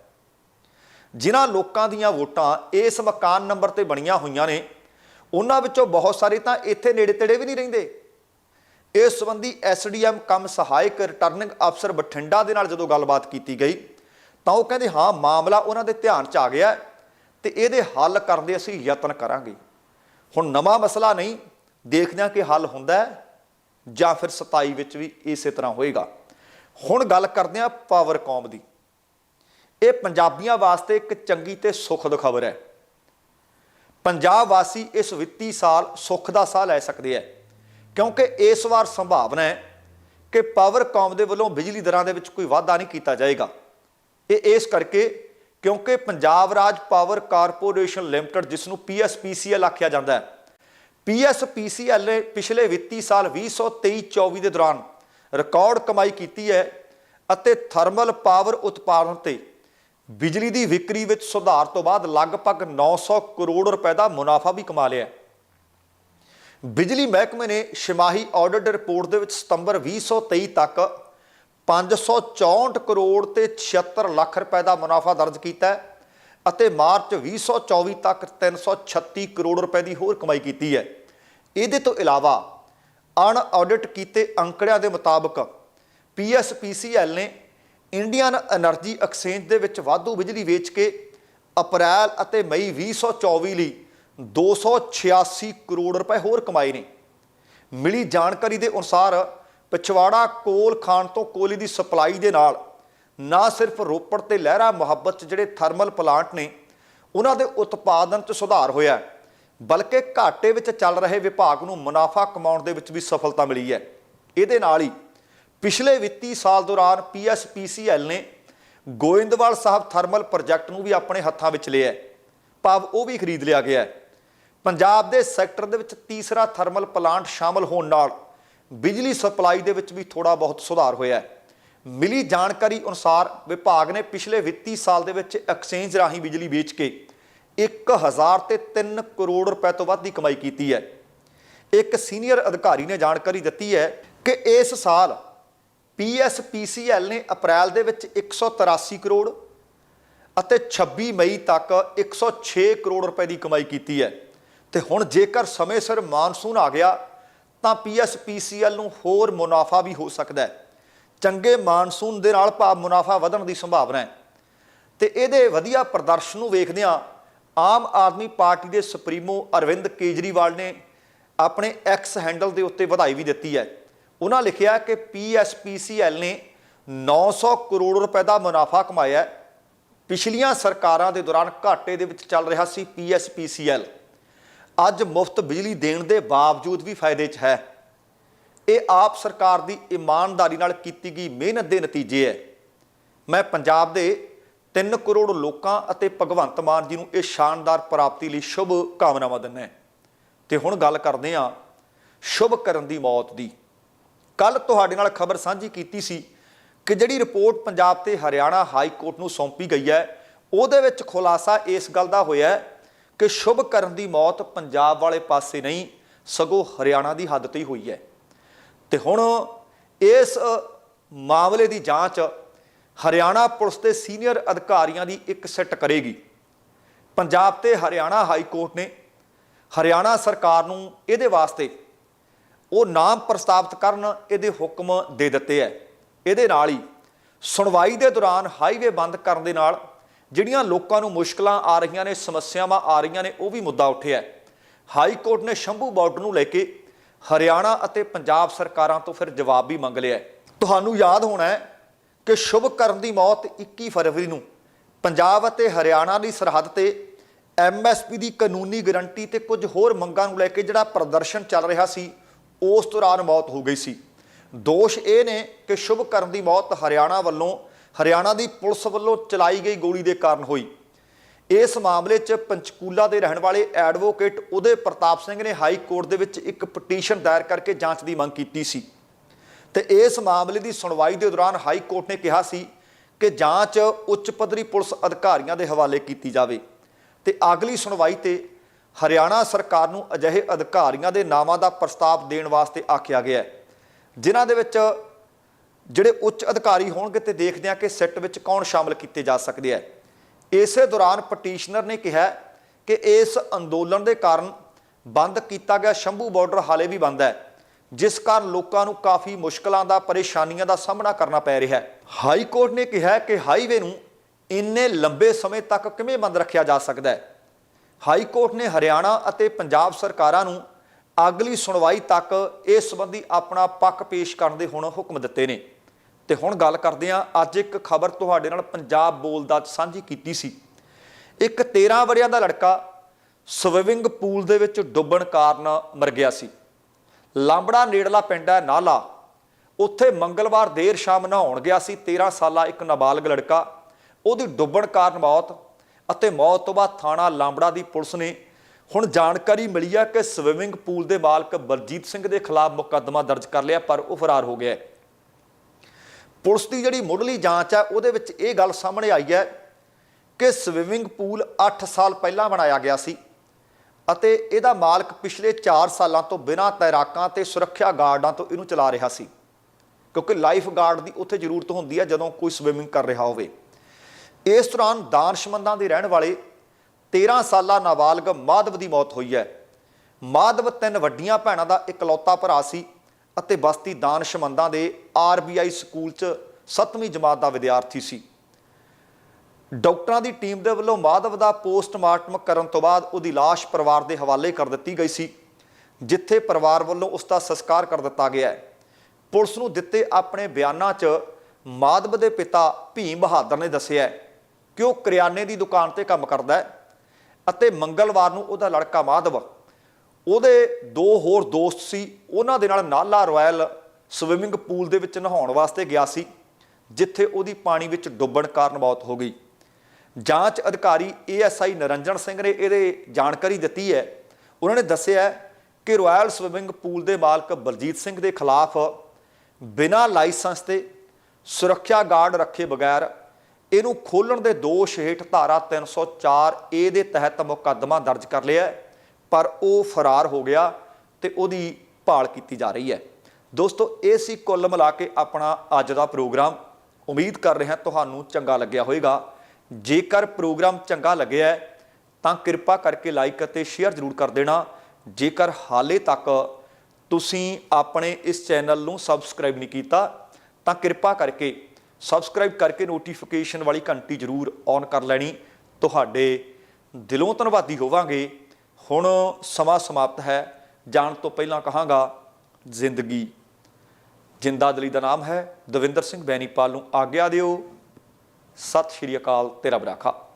ਜਿਨ੍ਹਾਂ ਲੋਕਾਂ ਦੀਆਂ ਵੋਟਾਂ ਇਸ ਮਕਾਨ ਨੰਬਰ ਤੇ ਬਣੀਆਂ ਹੋਈਆਂ ਨੇ, ਉਹਨਾਂ ਵਿੱਚੋਂ ਬਹੁਤ ਸਾਰੇ ਤਾਂ ਇੱਥੇ ਨੇੜੇ ਤੇੜੇ ਵੀ ਨਹੀਂ ਰਹਿੰਦੇ। ਇਸ ਸੰਬੰਧੀ ਐਸਡੀਐਮ ਕਮ ਸਹਾਇਕ ਰਿਟਰਨਿੰਗ ਅਫਸਰ ਬਠਿੰਡਾ ਦੇ ਨਾਲ ਜਦੋਂ ਗੱਲਬਾਤ ਕੀਤੀ ਗਈ, ਤਾਂ ਉਹ ਕਹਿੰਦੇ, ਹਾਂ, ਮਾਮਲਾ ਉਹਨਾਂ ਦੇ ਧਿਆਨ 'ਚ ਆ ਗਿਆ ਹੈ ਤੇ ਇਹਦੇ ਹੱਲ ਕਰਨ ਦੇ ਅਸੀਂ ਯਤਨ ਕਰਾਂਗੇ। ਹੁਣ ਨਵਾਂ ਮਸਲਾ ਨਹੀਂ, ਦੇਖਦੇ ਹਾਂ ਕਿ ਹੱਲ ਹੁੰਦਾ ਜਾਂ ਫਿਰ 27 ਵਿੱਚ ਵੀ ਇਸੇ ਤਰ੍ਹਾਂ ਹੋਏਗਾ। ਹੁਣ ਗੱਲ ਕਰਦੇ ਹਾਂ ਪਾਵਰਕੌਮ ਦੀ। ਇਹ ਪੰਜਾਬੀਆਂ ਵਾਸਤੇ ਇੱਕ ਚੰਗੀ ਤੇ ਸੁਖਦ ਖਬਰ ਹੈ। ਪੰਜਾਬ ਵਾਸੀ ਇਸ ਵਿੱਤੀ ਸਾਲ ਸੁੱਖ ਦਾ ਸਾਹ ਲੈ ਸਕਦੇ ਹੈ, ਕਿਉਂਕਿ ਇਸ ਵਾਰ ਸੰਭਾਵਨਾ ਹੈ ਕਿ ਪਾਵਰ ਕੌਮ ਦੇ ਵੱਲੋਂ ਬਿਜਲੀ ਦਰਾਂ ਦੇ ਵਿੱਚ ਕੋਈ ਵਾਧਾ ਨਹੀਂ ਕੀਤਾ ਜਾਏਗਾ। ਇਹ ਇਸ ਕਰਕੇ ਕਿਉਂਕਿ Punjab Raj power corporation limited, ਜਿਸ ਨੂੰ ਪੀਐਸਪੀਸੀਐਲ ਆਖਿਆ ਜਾਂਦਾ ਹੈ ਪੀਐਸਪੀਸੀਐਲ ਨੇ ਪਿਛਲੇ ਵਿੱਤੀ ਸਾਲ 2023-24 ਦੇ ਦੌਰਾਨ ਰਿਕਾਰਡ ਕਮਾਈ ਕੀਤੀ ਹੈ ਅਤੇ ਥਰਮਲ ਪਾਵਰ ਉਤਪਾਦਨ ਤੇ ਬਿਜਲੀ ਦੀ ਵਿਕਰੀ ਵਿੱਚ ਸੁਧਾਰ ਤੋਂ ਬਾਅਦ ਲਗਭਗ 900 ਕਰੋੜ ਰੁਪਏ ਦਾ ਮੁਨਾਫਾ ਵੀ ਕਮਾ ਲਿਆ ਬਿਜਲੀ ਮਹਿਕਮੇ ਨੇ ਛਿਮਾਹੀ ਆਡਿਟ ਰਿਪੋਰਟ ਦੇ ਵਿੱਚ ਸਤੰਬਰ 2023 ਤੱਕ 564 ਕਰੋੜ ਤੇ 76 ਲੱਖ ਰੁਪਏ ਦਾ ਮੁਨਾਫਾ ਦਰਜ ਕੀਤਾ ਅਤੇ ਮਾਰਚ 2024 ਤੱਕ 336 ਕਰੋੜ ਰੁਪਏ ਦੀ ਹੋਰ ਕਮਾਈ ਕੀਤੀ ਹੈ। ਇਹਦੇ ਤੋਂ ਇਲਾਵਾ ਅਣ ਆਡਿਟ ਕੀਤੇ ਅੰਕੜਿਆਂ ਦੇ ਮੁਤਾਬਕ ਪੀਐਸਪੀਸੀਐਲ ਨੇ ਇੰਡੀਅਨ એનર્ਜੀ ਐਕਸਚੇਂਜ ਦੇ ਵਿੱਚ ਵਾਧੂ ਬਿਜਲੀ ਵੇਚ ਕੇ ਅਪ੍ਰੈਲ ਅਤੇ ਮਈ 2024 ਲਈ 286 ਕਰੋੜ ਰੁਪਏ ਹੋਰ ਕਮਾਏ ਨੇ। ਮਿਲੀ ਜਾਣਕਾਰੀ ਦੇ ਅਨੁਸਾਰ ਪਿਛਵਾੜਾ ਕੋਲ ਖਾਣ ਤੋਂ ਕੋਲੀ ਦੀ ਸਪਲਾਈ ਦੇ ਨਾਲ ਨਾ ਸਿਰਫ ਰੋਪੜ ਤੇ ਲਹਿਰਾ ਮੁਹੱਬਤ 'ਚ ਜਿਹੜੇ ਥਰਮਲ ਪਲਾਂਟ ਨੇ, ਉਹਨਾਂ ਦੇ ਉਤਪਾਦਨ 'ਚ ਸੁਧਾਰ ਹੋਇਆ ਬਲਕਿ ਘਾਟੇ ਵਿੱਚ ਚੱਲ ਰਹੇ ਵਿਭਾਗ ਨੂੰ ਮੁਨਾਫਾ ਕਮਾਉਣ ਦੇ ਵਿੱਚ ਵੀ ਸਫਲਤਾ ਮਿਲੀ ਹੈ। ਇਹਦੇ ਨਾਲ ਹੀ ਪਿਛਲੇ ਵਿੱਤੀ ਸਾਲ ਦੌਰਾਨ ਪੀਐਸਪੀਸੀਐਲ ਨੇ ਗੋਇੰਦਵਾਲ ਸਾਹਿਬ ਥਰਮਲ ਪ੍ਰੋਜੈਕਟ ਨੂੰ ਵੀ ਆਪਣੇ ਹੱਥਾਂ ਵਿੱਚ ਲਿਆ ਭਾਵ ਉਹ ਵੀ ਖਰੀਦ ਲਿਆ ਗਿਆ ਹੈ। ਪੰਜਾਬ ਦੇ ਸੈਕਟਰ ਦੇ ਵਿੱਚ ਤੀਸਰਾ ਥਰਮਲ ਪਲਾਂਟ ਸ਼ਾਮਲ ਹੋਣ ਨਾਲ ਬਿਜਲੀ ਸਪਲਾਈ ਦੇ ਵਿੱਚ ਵੀ ਥੋੜਾ ਬਹੁਤ ਸੁਧਾਰ ਹੋਇਆ ਹੈ। ਮਿਲੀ ਜਾਣਕਾਰੀ ਅਨੁਸਾਰ ਵਿਭਾਗ ਨੇ ਪਿਛਲੇ ਵਿੱਤੀ ਸਾਲ ਦੇ ਵਿੱਚ ਐਕਸਚੇਂਜ ਰਾਹੀਂ ਬਿਜਲੀ ਵੇਚ ਕੇ 1000 ਤੇ 3 ਕਰੋੜ ਰੁਪਏ ਤੋਂ ਵੱਧ ਦੀ ਕਮਾਈ ਕੀਤੀ ਹੈ। ਇੱਕ ਸੀਨੀਅਰ ਅਧਿਕਾਰੀ ਨੇ ਜਾਣਕਾਰੀ ਦਿੱਤੀ ਹੈ ਕਿ ਇਸ ਸਾਲ ਪੀਐਸਪੀਸੀਐਲ ਨੇ ਅਪ੍ਰੈਲ ਦੇ ਵਿੱਚ 183 ਕਰੋੜ ਅਤੇ 26 ਮਈ ਤੱਕ 106 ਕਰੋੜ ਰੁਪਏ ਦੀ ਕਮਾਈ ਕੀਤੀ ਹੈ। ਤੇ ਹੁਣ ਜੇਕਰ ਸਮੇਂ ਸਿਰ ਮਾਨਸੂਨ ਆ ਗਿਆ, ਤਾਂ ਪੀਐਸਪੀਸੀਐਲ ਨੂੰ ਹੋਰ ਮੁਨਾਫਾ ਵੀ ਹੋ ਸਕਦਾ ਹੈ। ਚੰਗੇ ਮਾਨਸੂਨ ਦੇ ਨਾਲ ਭਾਵ ਮੁਨਾਫਾ ਵਧਣ ਦੀ ਸੰਭਾਵਨਾ ਹੈ। ਤੇ ਇਹਦੇ ਵਧੀਆ ਪ੍ਰਦਰਸ਼ਨ ਨੂੰ ਵੇਖਦਿਆਂ ਆਮ ਆਦਮੀ ਪਾਰਟੀ ਦੇ ਸੁਪਰੀਮੋ ਅਰਵਿੰਦ ਕੇਜਰੀਵਾਲ ਨੇ ਆਪਣੇ ਐਕਸ ਹੈਂਡਲ ਦੇ ਉੱਤੇ ਵਧਾਈ ਵੀ ਦਿੱਤੀ ਹੈ। ਉਹਨਾਂ ਲਿਖਿਆ ਕਿ ਪੀਐਸਪੀਸੀਐਲ ਨੇ 900 ਕਰੋੜ ਰੁਪਏ ਦਾ ਮੁਨਾਫਾ ਕਮਾਇਆ ਹੈ। ਪਿਛਲੀਆਂ ਸਰਕਾਰਾਂ ਦੇ ਦੌਰਾਨ ਘਾਟੇ ਦੇ ਵਿੱਚ ਚੱਲ ਰਿਹਾ ਸੀ ਪੀਐਸਪੀਸੀਐਲ ਅੱਜ ਮੁਫਤ ਬਿਜਲੀ ਦੇਣ ਦੇ ਬਾਵਜੂਦ ਵੀ ਫਾਇਦੇ 'ਚ ਹੈ। ਇਹ ਆਪ ਸਰਕਾਰ ਦੀ ਇਮਾਨਦਾਰੀ ਨਾਲ ਕੀਤੀ ਗਈ ਮਿਹਨਤ ਦੇ ਨਤੀਜੇ ਹੈ। ਮੈਂ ਪੰਜਾਬ ਦੇ 3 ਕਰੋੜ ਲੋਕਾਂ ਅਤੇ ਭਗਵੰਤ ਮਾਨ ਜੀ ਨੂੰ ਇਹ ਸ਼ਾਨਦਾਰ ਪ੍ਰਾਪਤੀ ਲਈ ਸ਼ੁਭ ਕਾਮਨਾਵਾਂ ਦਿੰਦਾ ਹੈ। ਤੇ ਹੁਣ ਗੱਲ ਕਰਦੇ ਹਾਂ ਸ਼ੁਭ ਕਰਨ ਦੀ ਮੌਤ ਦੀ। ਕੱਲ ਤੁਹਾਡੇ ਨਾਲ ਖਬਰ ਸਾਂਝੀ ਕੀਤੀ ਸੀ ਕਿ ਜਿਹੜੀ ਰਿਪੋਰਟ ਪੰਜਾਬ ਤੇ ਹਰਿਆਣਾ ਹਾਈ ਕੋਰਟ ਨੂੰ ਸੌਂਪੀ ਗਈ ਹੈ, ਉਹਦੇ ਵਿੱਚ ਖੁਲਾਸਾ ਇਸ ਗੱਲ ਦਾ ਹੋਇਆ ਕਿ ਸ਼ੁਭ ਕਰਨ ਦੀ ਮੌਤ ਪੰਜਾਬ ਵਾਲੇ ਪਾਸੇ ਨਹੀਂ, ਸਗੋਂ ਹਰਿਆਣਾ ਦੀ ਹੱਦ ਤੇ ਹੀ ਹੋਈ ਹੈ। ਤੇ ਹੁਣ ਇਸ ਮਾਮਲੇ ਦੀ ਜਾਂਚ ਹਰਿਆਣਾ ਪੁਲਿਸ ਦੇ ਸੀਨੀਅਰ ਅਧਿਕਾਰੀਆਂ ਦੀ ਇੱਕ ਸੈੱਟ ਕਰੇਗੀ। ਪੰਜਾਬ ਤੇ ਹਰਿਆਣਾ ਹਾਈ ਕੋਰਟ ਨੇ ਹਰਿਆਣਾ ਸਰਕਾਰ ਨੂੰ ਇਹਦੇ ਵਾਸਤੇ ਉਹ ਨਾਮ ਪ੍ਰਸਤਾਵਿਤ ਕਰਨ ਇਹਦੇ ਹੁਕਮ ਦੇ ਦਿੱਤੇ ਐ। ਇਹਦੇ ਨਾਲ ਹੀ ਸੁਣਵਾਈ ਦੇ ਦੌਰਾਨ ਹਾਈਵੇ ਬੰਦ ਕਰਨ ਦੇ ਨਾਲ ਜਿਹੜੀਆਂ ਲੋਕਾਂ ਨੂੰ ਮੁਸ਼ਕਲਾਂ ਆ ਰਹੀਆਂ ਨੇ, ਸਮੱਸਿਆਵਾਂ ਆ ਰਹੀਆਂ ਨੇ, ਉਹ ਵੀ ਮੁੱਦਾ ਉੱਠਿਆ ਹਾਈ ਕੋਰਟ ਨੇ ਸ਼ੰਭੂ ਬਾਰਡਰ ਨੂੰ ਲੈ ਕੇ ਹਰਿਆਣਾ ਅਤੇ ਪੰਜਾਬ ਸਰਕਾਰਾਂ ਤੋਂ ਫਿਰ ਜਵਾਬ ਵੀ ਮੰਗ ਲਿਆ ਤੁਹਾਨੂੰ ਯਾਦ ਹੋਣਾ ਹੈ ਕਿ ਸ਼ੁਭ ਕਰਨ ਦੀ ਮੌਤ 21 ਫਰਵਰੀ ਨੂੰ ਪੰਜਾਬ ਅਤੇ ਹਰਿਆਣਾ ਦੀ ਸਰਹੱਦ ਤੇ ਐਮਐਸਪੀ ਦੀ ਕਾਨੂੰਨੀ ਗਰੰਟੀ ਤੇ ਕੁਝ ਹੋਰ ਮੰਗਾਂ ਨੂੰ ਲੈ ਕੇ ਜਿਹੜਾ ਪ੍ਰਦਰਸ਼ਨ ਚੱਲ ਰਿਹਾ ਸੀ ਉਸ ਦੌਰਾਨ ਮੌਤ ਹੋ ਗਈ ਸੀ। ਦੋਸ਼ ਇਹ ਨੇ ਕਿ ਸ਼ੁਭ ਕਰਨ ਦੀ ਮੌਤ ਹਰਿਆਣਾ ਵੱਲੋਂ, ਹਰਿਆਣਾ ਦੀ ਪੁਲਿਸ ਵੱਲੋਂ ਚਲਾਈ ਗਈ ਗੋਲੀ ਦੇ ਕਾਰਨ ਹੋਈ। ਇਸ ਮਾਮਲੇ 'ਚ ਪੰਚਕੂਲਾ ਦੇ ਰਹਿਣ ਵਾਲੇ ਐਡਵੋਕੇਟ ਉਦੇ ਪ੍ਰਤਾਪ ਸਿੰਘ ਨੇ ਹਾਈ ਕੋਰਟ ਦੇ ਵਿੱਚ ਇੱਕ ਪਟੀਸ਼ਨ ਦਾਇਰ ਕਰਕੇ ਜਾਂਚ ਦੀ ਮੰਗ ਕੀਤੀ ਸੀ। ਤੇ ਇਸ ਮਾਮਲੇ ਦੀ ਸੁਣਵਾਈ ਦੇ ਦੌਰਾਨ ਹਾਈ ਕੋਰਟ ਨੇ ਕਿਹਾ ਸੀ ਕਿ ਜਾਂਚ ਉੱਚ ਪੱਧਰੀ ਪੁਲਿਸ ਅਧਿਕਾਰੀਆਂ ਦੇ ਹਵਾਲੇ ਕੀਤੀ ਜਾਵੇ। ਤੇ ਅਗਲੀ ਸੁਣਵਾਈ ਤੇ ਹਰਿਆਣਾ ਸਰਕਾਰ ਨੂੰ ਅਜਿਹੇ ਅਧਿਕਾਰੀਆਂ ਦੇ ਨਾਵਾਂ ਦਾ ਪ੍ਰਸਤਾਵ ਦੇਣ ਵਾਸਤੇ ਆਖਿਆ ਗਿਆ ਹੈ। ਜਿਨ੍ਹਾਂ ਦੇ ਵਿੱਚ ਜਿਹੜੇ ਉੱਚ ਅਧਿਕਾਰੀ ਹੋਣਗੇ ਤੇ ਦੇਖਦੇ ਹਾਂ ਕਿ ਸਿੱਟ ਵਿੱਚ ਕੌਣ ਸ਼ਾਮਲ ਕੀਤੇ ਜਾ ਸਕਦੇ ਆ ਇਸੇ ਦੌਰਾਨ ਪਟੀਸ਼ਨਰ ਨੇ ਕਿਹਾ ਕਿ ਇਸ ਅੰਦੋਲਨ ਦੇ ਕਾਰਨ ਬੰਦ ਕੀਤਾ ਗਿਆ ਸ਼ੰਭੂ ਬਾਰਡਰ ਹਾਲੇ ਵੀ ਬੰਦ ਹੈ, ਜਿਸ ਕਾਰਨ ਲੋਕਾਂ ਨੂੰ ਕਾਫੀ ਮੁਸ਼ਕਲਾਂ ਦਾ, ਪਰੇਸ਼ਾਨੀਆਂ ਦਾ ਸਾਹਮਣਾ ਕਰਨਾ ਪੈ ਰਿਹਾ ਹੈ। ਹਾਈ ਕੋਰਟ ਨੇ ਕਿਹਾ ਕਿ ਹਾਈਵੇ ਨੂੰ ਇੰਨੇ ਲੰਬੇ ਸਮੇਂ ਤੱਕ ਕਿਵੇਂ ਬੰਦ ਰੱਖਿਆ ਜਾ ਸਕਦਾ ਹੈ? ਹਾਈ ਕੋਰਟ ਨੇ ਹਰਿਆਣਾ ਅਤੇ ਪੰਜਾਬ ਸਰਕਾਰਾਂ ਨੂੰ ਅਗਲੀ ਸੁਣਵਾਈ ਤੱਕ ਇਸ ਸੰਬੰਧੀ ਆਪਣਾ ਪੱਖ ਪੇਸ਼ ਕਰਨ ਦੇ ਹੁਣ ਹੁਕਮ ਦਿੱਤੇ ਨੇ। ਤੇ ਹੁਣ ਗੱਲ ਕਰਦੇ ਹਾਂ, ਅੱਜ ਇੱਕ ਖਬਰ ਤੁਹਾਡੇ ਨਾਲ ਪੰਜਾਬ ਬੋਲਦਾ ਸਾਂਝੀ ਕੀਤੀ ਸੀ। ਇੱਕ 13 ਵਰਿਆਂ ਦਾ ਲੜਕਾ ਸਵਿਮਿੰਗ ਪੂਲ ਦੇ ਵਿੱਚ ਡੁੱਬਣ ਕਾਰਨ ਮਰ ਗਿਆ ਸੀ। ਲਾਂਬੜਾ ਨੇੜਲਾ ਪਿੰਡ ਹੈ ਨਾਲਾ। ਉੱਥੇ ਮੰਗਲਵਾਰ ਦੇਰ ਸ਼ਾਮ ਨਹਾਉਣ ਗਿਆ ਸੀ। 13 ਸਾਲਾ ਇੱਕ ਨਾਬਾਲਗ ਲੜਕਾ। ਉਹਦੀ ਡੁੱਬਣ ਕਾਰਨ ਮੌਤ ਅਤੇ ਮੌਤ ਤੋਂ ਬਾਅਦ ਥਾਣਾ ਲਾਂਬੜਾ ਦੀ ਪੁਲਿਸ ਨੇ ਹੁਣ ਜਾਣਕਾਰੀ ਮਿਲੀ ਹੈ ਕਿ ਸਵਿਮਿੰਗ ਪੂਲ ਦੇ ਮਾਲਕ ਬਲਜੀਤ ਸਿੰਘ ਦੇ ਖਿਲਾਫ ਮੁਕੱਦਮਾ ਦਰਜ ਕਰ ਲਿਆ, ਪਰ ਉਹ ਫਰਾਰ ਹੋ ਗਿਆ ਹੈ। ਪੁਲਿਸ ਦੀ ਜਿਹੜੀ ਮੁੱਢਲੀ ਜਾਂਚ ਹੈ ਉਹਦੇ ਵਿੱਚ ਇਹ ਗੱਲ ਸਾਹਮਣੇ ਆਈ ਹੈ ਕਿ ਸਵਿਮਿੰਗ ਪੂਲ 8 ਸਾਲ ਪਹਿਲਾਂ ਬਣਾਇਆ ਗਿਆ ਸੀ ਅਤੇ ਇਹਦਾ ਮਾਲਕ ਪਿਛਲੇ 4 ਸਾਲਾਂ ਤੋਂ ਬਿਨਾਂ ਤੈਰਾਕਾਂ ਤੇ ਸੁਰੱਖਿਆ ਗਾਰਡਾਂ ਤੋਂ ਇਹਨੂੰ ਚਲਾ ਰਿਹਾ ਸੀ, ਕਿਉਂਕਿ ਲਾਈਫ ਗਾਰਡ ਦੀ ਉੱਥੇ ਜ਼ਰੂਰਤ ਹੁੰਦੀ ਹੈ ਜਦੋਂ ਕੋਈ ਸਵਿਮਿੰਗ ਕਰ ਰਿਹਾ ਹੋਵੇ। ਇਸ ਦੌਰਾਨ ਦਾਨਸ਼ਮੰਦਾਂ ਦੇ ਰਹਿਣ ਵਾਲੇ 13 ਸਾਲਾ ਨਾਬਾਲਗ ਮਾਧਵ ਦੀ ਮੌਤ ਹੋਈ ਹੈ। ਮਾਧਵ ਤਿੰਨ ਵੱਡੀਆਂ ਭੈਣਾਂ ਦਾ ਇਕਲੌਤਾ ਭਰਾ ਸੀ ਅਤੇ ਬਸਤੀ ਦਾਨਸ਼ਮੰਦਾਂ ਦੇ ਆਰਬੀਆਈ ਸਕੂਲ 'ਚ 7ਵੀਂ ਜਮਾਤ ਦਾ ਵਿਦਿਆਰਥੀ ਸੀ। ਡਾਕਟਰਾਂ ਦੀ ਟੀਮ ਦੇ ਵੱਲੋਂ ਮਾਧਵ ਦਾ ਪੋਸਟਮਾਰਟਮ ਕਰਨ ਤੋਂ ਬਾਅਦ ਉਹਦੀ ਲਾਸ਼ ਪਰਿਵਾਰ ਦੇ ਹਵਾਲੇ ਕਰ ਦਿੱਤੀ ਗਈ ਸੀ, ਜਿੱਥੇ ਪਰਿਵਾਰ ਵੱਲੋਂ ਉਸ ਦਾ ਸੰਸਕਾਰ ਕਰ ਦਿੱਤਾ ਗਿਆ ਹੈ। ਪੁਲਿਸ ਨੂੰ ਦਿੱਤੇ ਆਪਣੇ ਬਿਆਨਾਂ 'ਚ ਮਾਧਵ ਦੇ ਪਿਤਾ ਭੀਮ ਬਹਾਦਰ ਨੇ ਦੱਸਿਆ ਹੈ। ਕਿ ਉਹ ਕਰਿਆਨੇ ਦੀ ਦੁਕਾਨ ਤੇ ਕੰਮ ਕਰਦਾ ਹੈ ਅਤੇ ਮੰਗਲਵਾਰ ਨੂੰ ਉਹਦਾ ਲੜਕਾ ਮਾਧਵ, ਉਹਦੇ ਦੋ ਹੋਰ ਦੋਸਤ ਸੀ, ਉਹਨਾਂ ਦੇ ਨਾਲ ਨਾਲਾ ਰਾਇਲ ਸਵਿਮਿੰਗ ਪੂਲ ਦੇ ਵਿੱਚ ਨਹਾਉਣ ਵਾਸਤੇ ਗਿਆ ਸੀ, ਜਿੱਥੇ ਉਹਦੀ ਪਾਣੀ ਵਿੱਚ ਡੁੱਬਣ ਕਾਰਨ ਮੌਤ ਹੋ ਗਈ। ਜਾਂਚ ਅਧਿਕਾਰੀ ਏਐਸਆਈ ਨਰੰਜਨ ਸਿੰਘ ਨੇ ਇਹਦੇ ਜਾਣਕਾਰੀ ਦਿੱਤੀ ਹੈ। ਉਹਨਾਂ ਨੇ ਦੱਸਿਆ ਕਿ ਰਾਇਲ ਸਵਿਮਿੰਗ ਪੂਲ ਦੇ ਮਾਲਕ ਬਲਜੀਤ ਸਿੰਘ ਦੇ ਖਿਲਾਫ ਬਿਨਾਂ ਲਾਇਸੈਂਸ ਤੇ ਸੁਰੱਖਿਆ ਗਾਰਡ ਰੱਖੇ ਬਗੈਰ ਇਹਨੂੰ ਖੋਲਣ ਦੇ ਦੋਸ਼ ਹੇਠ ਧਾਰਾ 304 ਏ ਦੇ ਤਹਿਤ ਮੁਕੱਦਮਾ ਦਰਜ ਕਰ ਲਿਆ ਪਰ ਉਹ ਫਰਾਰ ਹੋ ਗਿਆ ਤੇ ਉਹਦੀ ਭਾਲ ਕੀਤੀ ਜਾ ਰਹੀ ਹੈ। ਦੋਸਤੋ, ਇਹ ਸੀ ਕੁੱਲ ਮਿਲਾ ਕੇ ਆਪਣਾ ਅੱਜ ਦਾ ਪ੍ਰੋਗਰਾਮ। ਉਮੀਦ ਕਰ ਰਿਹਾ ਤੁਹਾਨੂੰ ਚੰਗਾ ਲੱਗਿਆ ਹੋਵੇਗਾ। ਜੇਕਰ ਪ੍ਰੋਗਰਾਮ ਚੰਗਾ ਲੱਗਿਆ ਤਾਂ ਕਿਰਪਾ ਕਰਕੇ ਲਾਈਕ ਅਤੇ ਸ਼ੇਅਰ ਜ਼ਰੂਰ ਕਰ ਦੇਣਾ। ਜੇਕਰ ਹਾਲੇ ਤੱਕ ਤੁਸੀਂ ਆਪਣੇ ਇਸ ਚੈਨਲ ਨੂੰ ਸਬਸਕ੍ਰਾਈਬ ਨਹੀਂ ਕੀਤਾ, ਤਾਂ ਕਿਰਪਾ ਕਰਕੇ ਸਬਸਕ੍ਰਾਈਬ ਕਰਕੇ ਨੋਟੀਫਿਕੇਸ਼ਨ ਵਾਲੀ ਘੰਟੀ ਜ਼ਰੂਰ ਔਨ ਕਰ ਲੈਣੀ। ਤੁਹਾਡੇ ਦਿਲੋਂ ਧੰਨਵਾਦੀ ਹੋਵਾਂਗੇ। ਹੁਣ ਸਮਾਂ ਸਮਾਪਤ ਹੈ। ਜਾਣ ਤੋਂ ਪਹਿਲਾਂ ਕਹਾਂਗਾ, ਜ਼ਿੰਦਗੀ। ਜਿੰਦਾ ਦਲੀ ਦਾ ਨਾਮ ਹੈ ਦਵਿੰਦਰ ਸਿੰਘ ਬੈਣੀਪਾਲ ਨੂੰ ਆਗਿਆ ਦਿਓ। ਸਤਿ ਸ਼੍ਰੀ ਅਕਾਲ, ਤੇਰਾ ਬਰਾਖਾ।